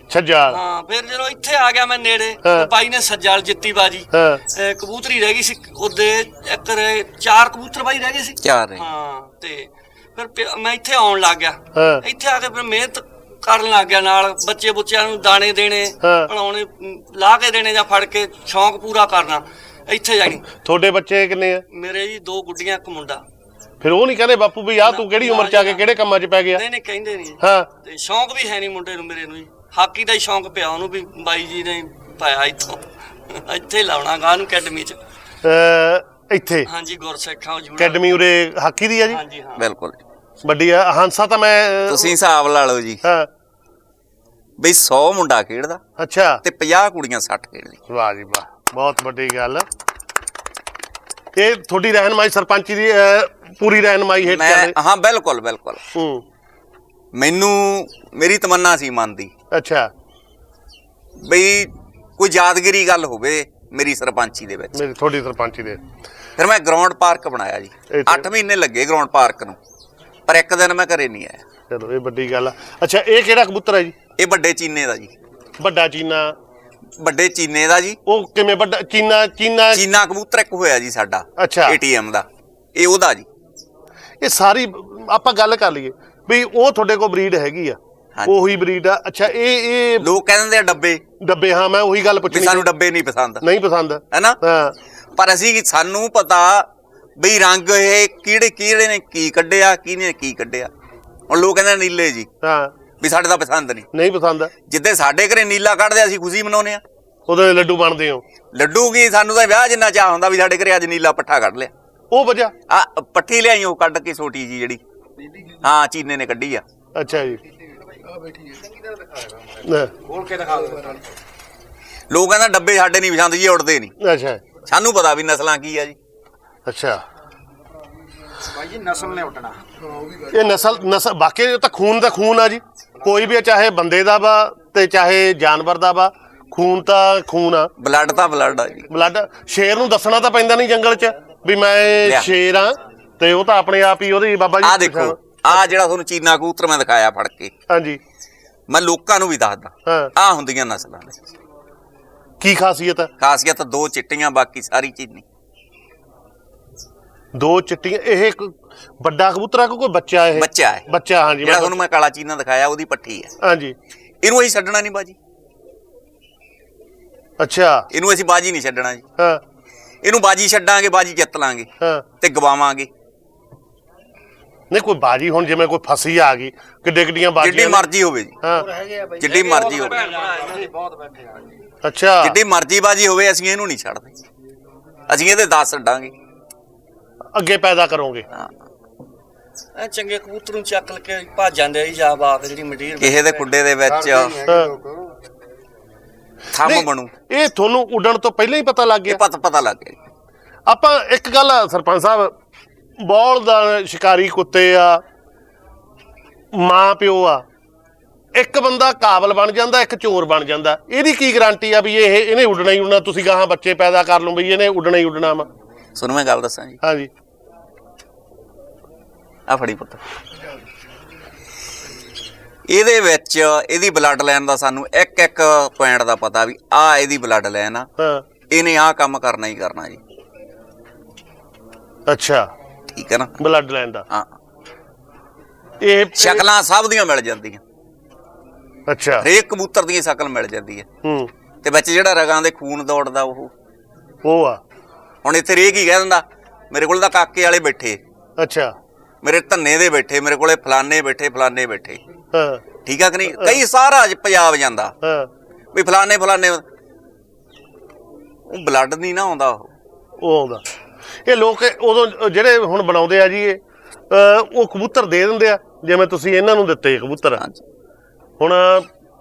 ਸੱਜਾਲ ਹਾਂ ਫਿਰ ਜਦੋਂ ਇੱਥੇ ਆ ਗਿਆ ਮੈਂ ਨੇੜੇ। ਤੇ ਬਾਈ ਨੇ ਸੱਜਾਲ ਜਿੱਤੀ ਬਾਜੀ ਹਾਂ। ਅਹ ਕਬੂਤਰੀ ਰਹਿ ਗਈ ਸੀ ਉਹਦੇ ਇੱਕ ਰਹਿ- ਚਾਰ ਕਬੂਤਰ ਬਾਈ ਰਹਿ ਗਏ ਸੀ। ਚਾਰ। ਹਾਂ ਤੇ ਫਿਰ ਪਿ- ਮੈਂ ਇੱਥੇ ਆਉਣ ਲੱਗ ਗਿਆ। ਹਾਂ। ਇੱਥੇ ਆ ਕੇ ਫਿਰ ਮਿਹਨਤ ਕਰਨ ਲੱਗ ਗਿਆ ਨਾਲ ਬੱਚੇ ਬੁੱਚਿਆਂ ਨੂੰ ਦਾਣੇ ਦੇਣੇ ਹਾਂ। ਪੜਾਉਣੇ ਅਮ, ਲਾ ਕੇ ਦੇਣੇ ਜਾਂ ਫੜ ਕੇ ਸ਼ੌਂਕ ਪੂਰਾ ਕਰਨਾ ਇੱਥੇ ਜਾਣੀ। ਤੁਹਾਡੇ ਬੱਚੇ ਕਿੰਨੇ ਆ? ਮੇਰੇ ਜੀ ਦੋ ਗੁੱਡੀਆਂ ਇੱਕ ਮੁੰਡਾ। ਫਿਰ ਉਹ ਨਹੀਂ ਕਹਿੰਦੇ ਬਾਪੂ ਵੀ ਆ ਤੂੰ ਕਿਹੜੀ ਉਮਰ ਚ ਆ ਕੇ ਕਿਹੜੇ ਕੰਮਾਂ 'ਚ ਪੈ ਗਿਆ? ਨਹੀਂ ਨਹੀਂ ਕਹਿੰਦੇ ਨਹੀਂ। ਹਾਂ। ਤੇ ਸ਼ੌਂਕ ਵੀ ਹੈ ਨਹੀਂ ਮੁੰਡੇ ਨੂੰ ਮੇਰੇ ਨੂੰ ਜੀ। ਹਾਕੀ ਦਾ ਹੀ ਸ਼ੌਂਕ ਪਿਆ ਉਹਨੂੰ ਵੀ ਬਾਈ ਜੀ ਨੇ ਪਾਇਆ ਇੱਥੋਂ। ਇੱਥੇ ਲਾਉਣਾ ਗਾ ਨੂੰ ਅਕੈਡਮੀ ਚ। ਅਹ, ਇੱਥੇ? ਹਾਂਜੀ ਗੁਰਸਿੱਖਾਂ ਜੂੜਾ ਅਕੈਡਮੀ ਉਰੇ ਹਾਕੀ ਦੀ ਆ ਜੀ? ਹਾਂਜੀ ਹਾਂ। ਬਿਲਕੁਲ। ਵੱਡੀ ਆ। ਹਾਂਸਾ ਤਾਂ ਮੈਂ ਤੁਸੀਂ ਹਿਸਾਬ ਲਾ ਲਓ ਜੀ। ਹਾਂ। ਬਈ 100 ਮੁੰਡਾ ਖੇਡਦਾ। ਅੱਛਾ। ਤੇ 50 ਕੁੜੀਆਂ 60 ਖੇਡਦੀ ਵਾਹ ਜੀ ਵਾਹ। ਬਹੁਤ ਵੱਡੀ ਗੱਲ। ਇਹ ਤੁਹਾਡੀ ਰਹਿਨਮਾਈ ਸਰਪੰਚੀ ਦੀ ਅਹ, ਪੂਰੀ ਰਹਿਨਮਾਈ ਹੇਠ ਚੱਲ ਮੈਂ ਰਹੀ। ਹਾਂ ਬਿਲਕੁਲ ਬਿਲਕੁਲ। ਹੂੰ। ਮੈਨੂੰ ਮੇਰੀ ਤਮੰਨਾ ਸੀ ਮਨ ਦੀ। ਅੱਛਾ। ਬਈ ਕੋਈ ਯਾਦਗਰੀ ਗੱਲ ਹੋਵੇ ਮੇਰੀ ਸਰਪੰਚੀ ਦੇ ਵਿੱਚ। ਮੇਰੀ ਤੁਹਾਡੀ ਸਰਪੰਚੀ ਦੇ। ਫਿਰ ਮੈਂ ਗਰਾਊਂਡ ਪਾਰਕ ਬਣਾਇਆ ਜੀ। ਇਹ ਤੇ- 8 ਮਹੀਨੇ ਲੱਗੇ ਗਰਾਊਂਡ ਪਾਰਕ ਨੂੰ। ਪਰ ਇੱਕ ਦਿਨ ਮੈਂ ਘਰੇ ਨਹੀਂ ਆਇਆ। ਚਲੋ ਇਹ ਵੱਡੀ ਗੱਲ ਆ। ਅੱਛਾ ਇਹ ਕਿਹੜਾ ਕਬੂਤਰ ਹੈ ਜੀ? ਇਹ ਵੱਡੇ ਚੀਨੇ ਦਾ ਜੀ। ਵੱਡਾ ਚੀਨਾ। ਵੱਡੇ ਚੀਨੇ ਦਾ ਜੀ। ਉਹ ਕਿਵੇਂ ਵੱਡਾ? ਚੀਨਾ ਚੀਨਾ ਚੀਨਾ ਕਬੂਤਰ ਇੱਕ ਹੋਇਆ ਜੀ ਸਾਡਾ। ਅੱਛਾ। ਏਟੀਐਮ ਦਾ। ਇਹ ਉਹਦਾ ਜੀ। ਇਹ ਸਾਰੀ ਆਪਾਂ ਗੱਲ ਕਰ ਲਈਏ। ਵੀ ਉਹ ਤੁਹਾਡੇ ਕੋਲ ਬਰੀਡ ਹੈਗੀ ਆ। ਉਹੀ ਬਰੀਡ ਆ। ਅੱਛਾ ਇਹ ਇਹ ਲੋਕ ਕਹਿ ਦਿੰਦੇ ਆ ਡੱਬੇ। ਡੱਬੇ ਹਾਂ ਮੈਂ ਉਹੀ ਗੱਲ ਵੀ ਪੁੱਛਣੀ ਸਾਨੂੰ ਡੱਬੇ ਨਹੀਂ ਪਸੰਦ। ਨਹੀਂ ਪਸੰਦ। ਹੈਨਾ? ਹਾਂ। ਪਰ ਅਸੀਂ ਸਾਨੂੰ ਪਤਾ ਬਈ ਰੰਗ ਇਹ ਕਿਹੜੇ ਕਿਹੜੇ ਨੇ ਕੀ ਕੱਢਿਆ ਕਿਹਨੇ ਕੀ ਕੱਢਿਆ। ਹੁਣ ਲੋਕ ਕਹਿੰਦੇ ਆ ਨੀਲੇ ਜੀ। ਹਾਂ। ਵੀ ਸਾਡੇ ਤਾਂ ਪਸੰਦ ਨਹੀਂ। ਨਹੀਂ ਪਸੰਦ। ਜਿੱਦੇ ਸਾਡੇ ਘਰੇ ਨੀਲਾ ਕੱਢਦੇ ਅਸੀਂ ਖੁਸ਼ੀ ਮਨਾਉਂਦੇ ਆ। ਉਹਦੇ ਲੱਡੂ ਬਣਦੇ ਹੋ। ਲੱਡੂ ਕੀ ਸਾਨੂੰ ਤਾਂ ਵਿਆਹ ਜਿੰਨਾ ਚਾਹ ਹੁੰਦਾ ਵੀ ਸਾਡੇ ਘਰੇ ਅੱਜ ਨੀਲਾ ਪੱਠਾ ਕੱਢ ਲਿਆ। ਉਹ ਵਜ੍ਹਾ? ਆ ਪੱਠੀ ਲਿਆਈ ਉਹ ਕੱਢ ਕੇ ਛੋਟੀ ਜੀ ਜਿਹੜੀ। ਹਾਂ ਚੀਨੇ ਨੇ ਕੱਢੀ ਆ। ਅੱਛਾ ਜੀ। ਹਾਂ, ਖੋਲ ਕੇ ਦਿਖਾ ਦਿਓ ਲੋਕ ਕਹਿੰਦਾ ਡੱਬੇ ਸਾਡੇ ਨਹੀਂ ਪਸੰਦ ਜੀ ਉੜਦੇ ਨਹੀਂ। ਅੱਛਾ। ਸਾਨੂੰ ਪਤਾ ਵੀ ਨਸਲਾਂ ਕੀ ਆ ਜੀ। ਅੱਛਾ। ਭਾਈ ਜੀ ਨਸਲ ਨੇ ਉੱਡਣਾ। ਇਹ ਨਸਲ ਨਸਲ ਬਾਕੀ ਇਹ ਤਾਂ ਖੂਨ ਦਾ ਖੂਨ ਆ ਜੀ। ਕੋਈ ਵੀ ਆ, ਚਾਹੇ ਬੰਦੇ ਦਾ ਵਾ ਤੇ ਚਾਹੇ ਜਾਨਵਰ ਦਾ ਵਾ ਖੂਨ ਤਾਂ ਖੂਨ ਆ। ਬਲੱਡ ਤਾਂ ਬਲੱਡ ਆ ਜੀ। ਬਲੱਡ ਸ਼ੇਰ ਨੂੰ ਦੱਸਣਾ ਤਾਂ ਪੈਂਦਾ ਨਹੀਂ ਜੰਗਲ 'ਚ ਵੀ ਮੈਂ ਲਿਆ। ਸ਼ੇਰ ਆ ਤੇ ਉਹ ਤਾਂ ਆਪਣੇ ਆਪ ਹੀ ਉਹਦੀ ਬਾਬਾ ਜੀ ਆ ਦੇਖੋ ਆ ਜਿਹੜਾ ਤੁਹਾਨੂੰ ਚੀਨਾ ਕਬੂਤਰ ਮੈਂ ਦਿਖਾਇਆ ਫੜ ਕੇ। ਹਾਂਜੀ। ਮੈਂ ਲੋਕਾਂ ਨੂੰ ਵੀ ਦੱਸਦਾ। ਹਾਂ। ਆ ਹੁੰਦੀਆਂ ਨਸਲਾਂ ਨੇ ਕੀ ਖਾਸੀਅਤ ਹੈ ਖਾਸੀਅਤ ਦੋ ਚਿੱਟੀਆਂ ਬਾਕੀ ਸਾਰੀ ਚੀਨੀ। ਦੋ ਚਿੱਟੀਆਂ ਇਹ ਇੱਕ ਵੱਡਾ ਕਬੂਤਰ ਆ ਕਿ ਕੋਈ ਬੱਚਾ ਇਹ? ਬੱਚਾ ਹੈ। ਬੱਚਾ ਹਾਂਜੀ ਜਿਹੜਾ ਮੈਂ- ਤੁਹਾਨੂੰ ਮੈਂ ਕਾਲਾ ਚੀਨਾ ਦਿਖਾਇਆ ਉਹਦੀ ਪੱਠੀ ਹੈ। ਹਾਂਜੀ। ਇਹਨੂੰ ਅਸੀਂ ਛੱਡਣਾ ਨਹੀਂ ਬਾਜੀ। ਅੱਛਾ। ਇਹਨੂੰ ਅਸੀਂ ਬਾਜੀ ਨਹੀਂ ਛੱਡਣਾ ਜੀ। ਹਾਂ। ਇਹਨੂੰ ਬਾਜੀ ਛੱਡਾਂਗੇ ਬਾਜੀ ਜਿੱਤ ਲਾਂਗੇ ਹਾਂ। ਤੇ ਗਵਾਵਾਂਗੇ। ਨਹੀਂ ਕੋਈ ਬਾਜੀ ਹੁਣ ਜਿਵੇਂ ਕੋਈ ਫਸੀ ਆ ਗਈ ਕਿੱਡੇ ਕਿੱਡੀਆਂ ਜਿੱਡੀ ਬਾਜੀਆਂ ਨੇ। ਮਰਜ਼ੀ ਹੋਵੇ ਜੀ। ਹਾਂ। ਬਾਈ ਜਿੱਡੀ ਮਰਜ਼ੀ ਹੋਵੇ। ਜੀ ਬਹੁਤ ਬੈਠੇ ਆ ਜੀ ਅੱਛਾ। ਜਿੱਡੀ ਮਰਜ਼ੀ ਬਾਜੀ ਹੋਵੇ ਅਸੀਂ ਇਹਨੂੰ ਨਹੀਂ ਛੱਡਦੇ। ਅਸੀਂ ਇਹਦੇ 10 ਛੱਡਾਂਗੇ। ਅੱਗੇ ਪੈਦਾ ਕਰੋਗੇ। ਹਾਂ। ਐ ਚੰਗੇ ਕਬੂਤਰ ਨੂੰ ਚੱਕ ਕੇ ਭੱਜ ਜਾਂਦੇ ਆ ਜੀ ਜਾ ਬਾਤ ਜਿਹੜੀ ਮੰਡੀਰ ਕਿਸੇ ਦੇ ਖੁੱਡੇ ਦੇ ਵਿੱਚ ਥੰਮ ਨਹੀਂ, ਬਣੂ। ਇਹ ਤੁਹਾਨੂੰ ਉੱਡਣ ਤੋਂ ਪਹਿਲਾਂ ਹੀ ਪਤਾ ਲੱਗ ਇਹ ਗਿਆ। ਪਤਾ ਪਤਾ ਲੱਗ ਗਿਆ ਜੀ। ਆਪਾਂ ਇੱਕ ਗੱਲ ਆ ਸਰਪੰਚ ਸਾਹਿਬ ਬੌਲ ਦਾ ਸ਼ਿਕਾਰੀ ਕੁੱਤੇ ਆ ਮਾਂ ਪਿਓ ਆ ਇੱਕ ਬੰਦਾ ਕਾਬਲ ਬਣ ਜਾਂਦਾ ਇੱਕ ਚੋਰ ਬਣ ਜਾਂਦਾ। ਇਹਦੀ ਕੀ ਗਾਰੰਟੀ ਆ ਵੀ ਇਹ ਇਹਨੇ ਉੱਡਣਾ ਹੀ ਉੱਡਣਾ ਤੁਸੀਂ ਗਾਹਾਂ ਬੱਚੇ ਪੈਦਾ ਕਰ ਲਓ ਵੀ ਇਹਨੇ ਉੱਡਣਾ ਹੀ ਉੱਡਣਾ ਵਾ। ਤੁਹਾਨੂੰ ਮੈਂ ਗੱਲ ਦੱਸਾਂ ਜੀ। ਹਾਂਜੀ। ਆ ਫੜੀ ਪੁੱਤ। ਇਹਦੇ ਵਿੱਚ ਇਹਦੀ ਬਲੱਡ ਲਾਈਨ ਦਾ ਸਾਨੂੰ ਇੱਕ ਇੱਕ ਪੁਆਇੰਟ ਦਾ ਪਤਾ ਵੀ ਆ ਇਹਦੀ ਬਲੱਡ ਲਾਈਨ ਆ। ਹਾਂ। ਇਹਨੇ ਆਹ ਕੰਮ ਕਰਨਾ ਹੀ ਕਰਨਾ ਜੀ। ਅੱਛਾ। ਠੀਕ ਹੈ ਨਾ? ਬਲੱਡ ਲਾਈਨ ਦਾ। ਹਾਂ। ਇਹ ਸ਼ਕਲਾਂ ਸਭ ਦੀਆਂ ਮਿਲ ਜਾਂਦੀਆਂ। ਅੱਛਾ। ਹਰੇਕ ਕਬੂਤਰ ਦੀ ਸ਼ਕਲ ਮਿਲ ਜਾਂਦੀ ਹੈ। ਹੂੰ। ਤੇ ਵਿੱਚ ਜਿਹੜਾ ਰਗਾਂ ਦੇ ਖੂਨ ਦੌੜਦਾ ਉਹ। ਉਹ ਆ। ਹੁਣ ਇੱਥੇ ਰੇਕ ਹੀ ਕਹਿ ਦਿੰਦਾ? ਮੇਰੇ ਕੋਲ ਤਾਂ ਕਾਕੇ ਵਾਲੇ ਬੈਠੇ। ਅੱਛਾ। ਮੇਰੇ ਧੰਨੇ ਦੇ ਬੈਠੇ ਮੇਰੇ ਕੋਲੇ ਫਲਾਣੇ ਬੈਠੇ ਫਲਾਣੇ ਬੈਠੇ। ਹਾਂ। ਠੀਕ ਆ ਕਿ ਨਹੀਂ? ਕਈ ਸਾਰਾ ਅੱਜ ਪੰਜਾਬ ਜਾਂਦਾ। ਹਾਂ। ਵੀ ਫਲਾਣੇ ਫਲਾਣੇ ਉਹ ਬਲੱਡ ਨਹੀਂ ਨਾ ਆਉਂਦਾ ਉਹ। ਉਹ ਆਉਂਦਾ। ਇਹ ਲੋਕ ਉਦੋਂ ਜਿਹੜੇ ਹੁਣ ਬਣਾਉਂਦੇ ਆ ਜੀ ਇਹ ਉਹ ਕਬੂਤਰ ਦੇ ਦਿੰਦੇ ਆ ਜਿਵੇਂ ਤੁਸੀਂ ਇਹਨਾਂ ਨੂੰ ਦਿੱਤੇ ਕਬੂਤਰ। ਹੁਣ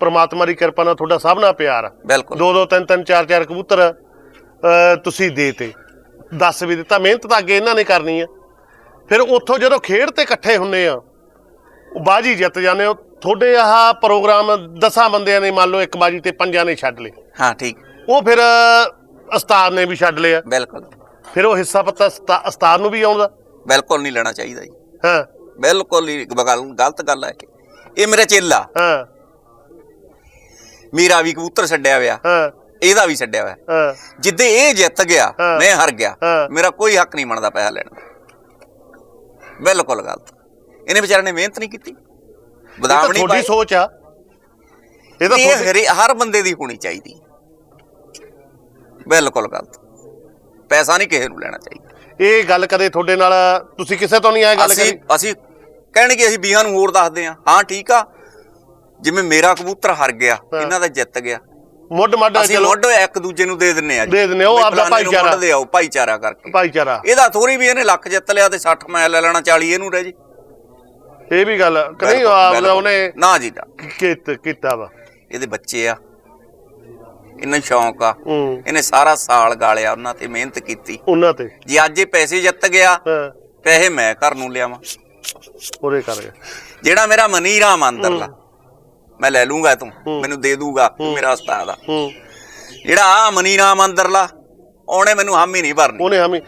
ਪ੍ਰਮਾਤਮਾ ਦੀ ਕਿਰਪਾ ਨਾਲ ਤੁਹਾਡਾ ਸਭ ਨਾਲ ਪਿਆਰ ਆ। ਦੋ ਦੋ ਤਿੰਨ ਤਿੰਨ ਚਾਰ ਚਾਰ ਕਬੂਤਰ ਤੁਸੀਂ ਦੇਤੇ। 10 ਵੀ ਦਿੱਤਾ ਮਿਹਨਤ ਤਾਂ ਅੱਗੇ ਇਹਨਾਂ ਨੇ ਕਰਨੀ ਆ। ਫਿਰ ਉੱਥੋਂ ਜਦੋਂ ਖੇਡ ਤੇ ਇਕੱਠੇ ਹੁੰਨੇ ਆ ਉਹ ਬਾਜੀ ਜਿੱਤ ਜਾਂਦੇ ਹੋ ਤੁਹਾਡੇ ਆਹ ਪ੍ਰੋਗਰਾਮ 10 ਬੰਦਿਆਂ ਨੇ ਮੰਨ ਲਓ ਇੱਕ ਬਾਜੀ ਤੇ ਪੰਜਾਂ ਨੇ ਛੱਡ ਲਏ। ਹਾਂ ਠੀਕ। ਉਹ ਫਿਰ ਉਸਤਾਦ ਨੇ ਵੀ ਛੱਡ ਲਿਆ। ਬਿਲਕੁਲ। ਫਿਰ ਉਹ ਹਿੱਸਾ ਪੱਤਾ ਉਸਤਾ- ਉਸਤਾਦ ਨੂੰ ਵੀ ਆਉਂਦਾ? ਬਿਲਕੁਲ ਨਹੀਂ ਲੈਣਾ ਚਾਹੀਦਾ ਜੀ। ਹਾਂ। ਬਿਲਕੁਲ ਹੀ ਗੱਲ ਗਲਤ ਗੱਲ ਹੈ ਇਹ ਇਹ ਮੇਰਾ ਚੇਲਾ। ਹਾਂ। ਮੇਰਾ ਵੀ ਕਬੂਤਰ ਛੱਡਿਆ ਹੋਇਆ। ਹਾਂ। ਇਹਦਾ ਵੀ ਛੱਡਿਆ ਹੋਇਆ। ਹਾਂ। ਜਿੱਦੇ ਇਹ ਜਿੱਤ ਗਿਆ। ਮੈਂ ਹਾਰ ਗਿਆ। ਮੇਰਾ ਕੋਈ ਹੱਕ ਨਹੀਂ ਬਣਦਾ ਪੈਸਾ ਲੈਣ ਦਾ। ਬਿਲਕੁਲ ਗਲਤ। ਇਹਨੇ ਵਿਚਾਰੇ ਨੇ ਮਿਹਨਤ ਨਹੀਂ ਕੀਤੀ। ਬਦਾਮ ਨਹੀਂ ਪਾਏ। ਸੋਚ ਆ। ਇਹ ਤਾਂ ਇਹ ਤੁਹਾਡੀ ਹਰੇ- ਹਰ ਬੰਦੇ ਦੀ ਹੋਣੀ ਚਾਹੀਦੀ। ਬਿਲਕੁਲ ਗਲਤ। ਪੈਸਾ ਨਹੀਂ ਕਿਸੇ ਨੂੰ ਲੈਣਾ ਚਾਹੀਦਾ। ਇਹ ਗੱਲ ਕਦੇ ਤੁਹਾਡੇ ਨਾਲ ਤੁਸੀਂ ਕਿਸੇ ਤੋਂ ਨਹੀਂ ਆਏ ਗੱਲ ਅਸੀਂ ਕਰੀ? ਅਸੀਂ ਕਹਿਣਗੇ ਅਸੀਂ ਬੀਹਾਂ ਨੂੰ ਹੋਰ ਦੱਸਦੇ ਹਾਂ। ਹਾਂ ਠੀਕ ਆ। ਜਿਵੇਂ ਮੇਰਾ ਕਬੂਤਰ ਹਾਰ ਗਿਆ ਹਾਂ। ਇਹਨਾਂ ਦਾ ਜਿੱਤ ਗਿਆ। ਮੁੱਢ ਮੱਢ ਅਸੀਂ ਚਲੋ। ਮੁੱਢ ਇੱਕ ਦੂਜੇ ਨੂੰ ਦੇ ਦਿੰਨੇ ਆ ਜੀ। ਦੇ ਆ, ਉਹ ਵੀ ਆਪਦਾ ਫਲਾਣੇ ਨੂੰ ਭਾਈਚਾਰਾ। ਮੁੱਢ ਦੇ ਆਓ ਭਾਈਚਾਰਾ ਕਰਕੇ। ਭਾਈਚਾਰਾ। ਇਹਦਾ ਥੋੜੀ ਵੀ ਇਹਨੇ ਲੱਖ ਜਿੱਤ ਲਿਆ ਤੇ 60 ਮੈਂ ਲੈ ਲੈਣਾ 40 ਇਹਨੂੰ ਰਹਿ ਜੀ। ਇਹ ਵੀ ਗੱਲ ਆ। ਕਿ ਨਹੀਂ ਬਿਲਕੁਲ। ਉਹਨੇ ਨਾ ਜੀ ਨਾ। ਕੀਤ ਕੀਤਾ ਵਾ। ਇਹਦੇ ਬੱਚੇ ਆ। ਇਹਨੂੰ ਸ਼ੌਂਕ ਆ। ਹੂੰ। ਇਹਨੇ ਸਾਰਾ ਸਾਲ ਗਾਲਿਆ ਉਹਨਾਂ ਤੇ ਮਿਹਨਤ ਕੀਤੀ। ਉਹਨਾਂ ਤੇ? ਜੇ ਅੱਜ ਇਹ ਪੈਸੇ ਜਿੱਤ ਗਿਆ ਹਾਂ। ਪੈਸੇ ਮੈਂ ਘਰ ਨੂੰ ਲਿਆਵਾਂ। ਉਹਦੇ ਕਰ ਗਿਆ। ਜਿਹੜਾ ਮੇਰਾ ਮਨੀ ਰਾਮ ਅੰਦਰਲਾ ਮੈਂ ਲੈ ਲੂੰਗਾ ਤੂੰ। ਮੈਨੂੰ ਦੇ ਦੂਗਾ ਮੇਰਾ ਉਸਤਾਦ ਆ। ਹੂੰ। ਜਿਹੜਾ ਆ ਮਨੀ ਰਾਮ ਅੰਦਰਲਾ ਉਹਨੇ ਮੈਨੂੰ ਹਾਮੀ ਨਹੀਂ ਭਰਨੀ। ਉਹਨੇ ਹਮੀ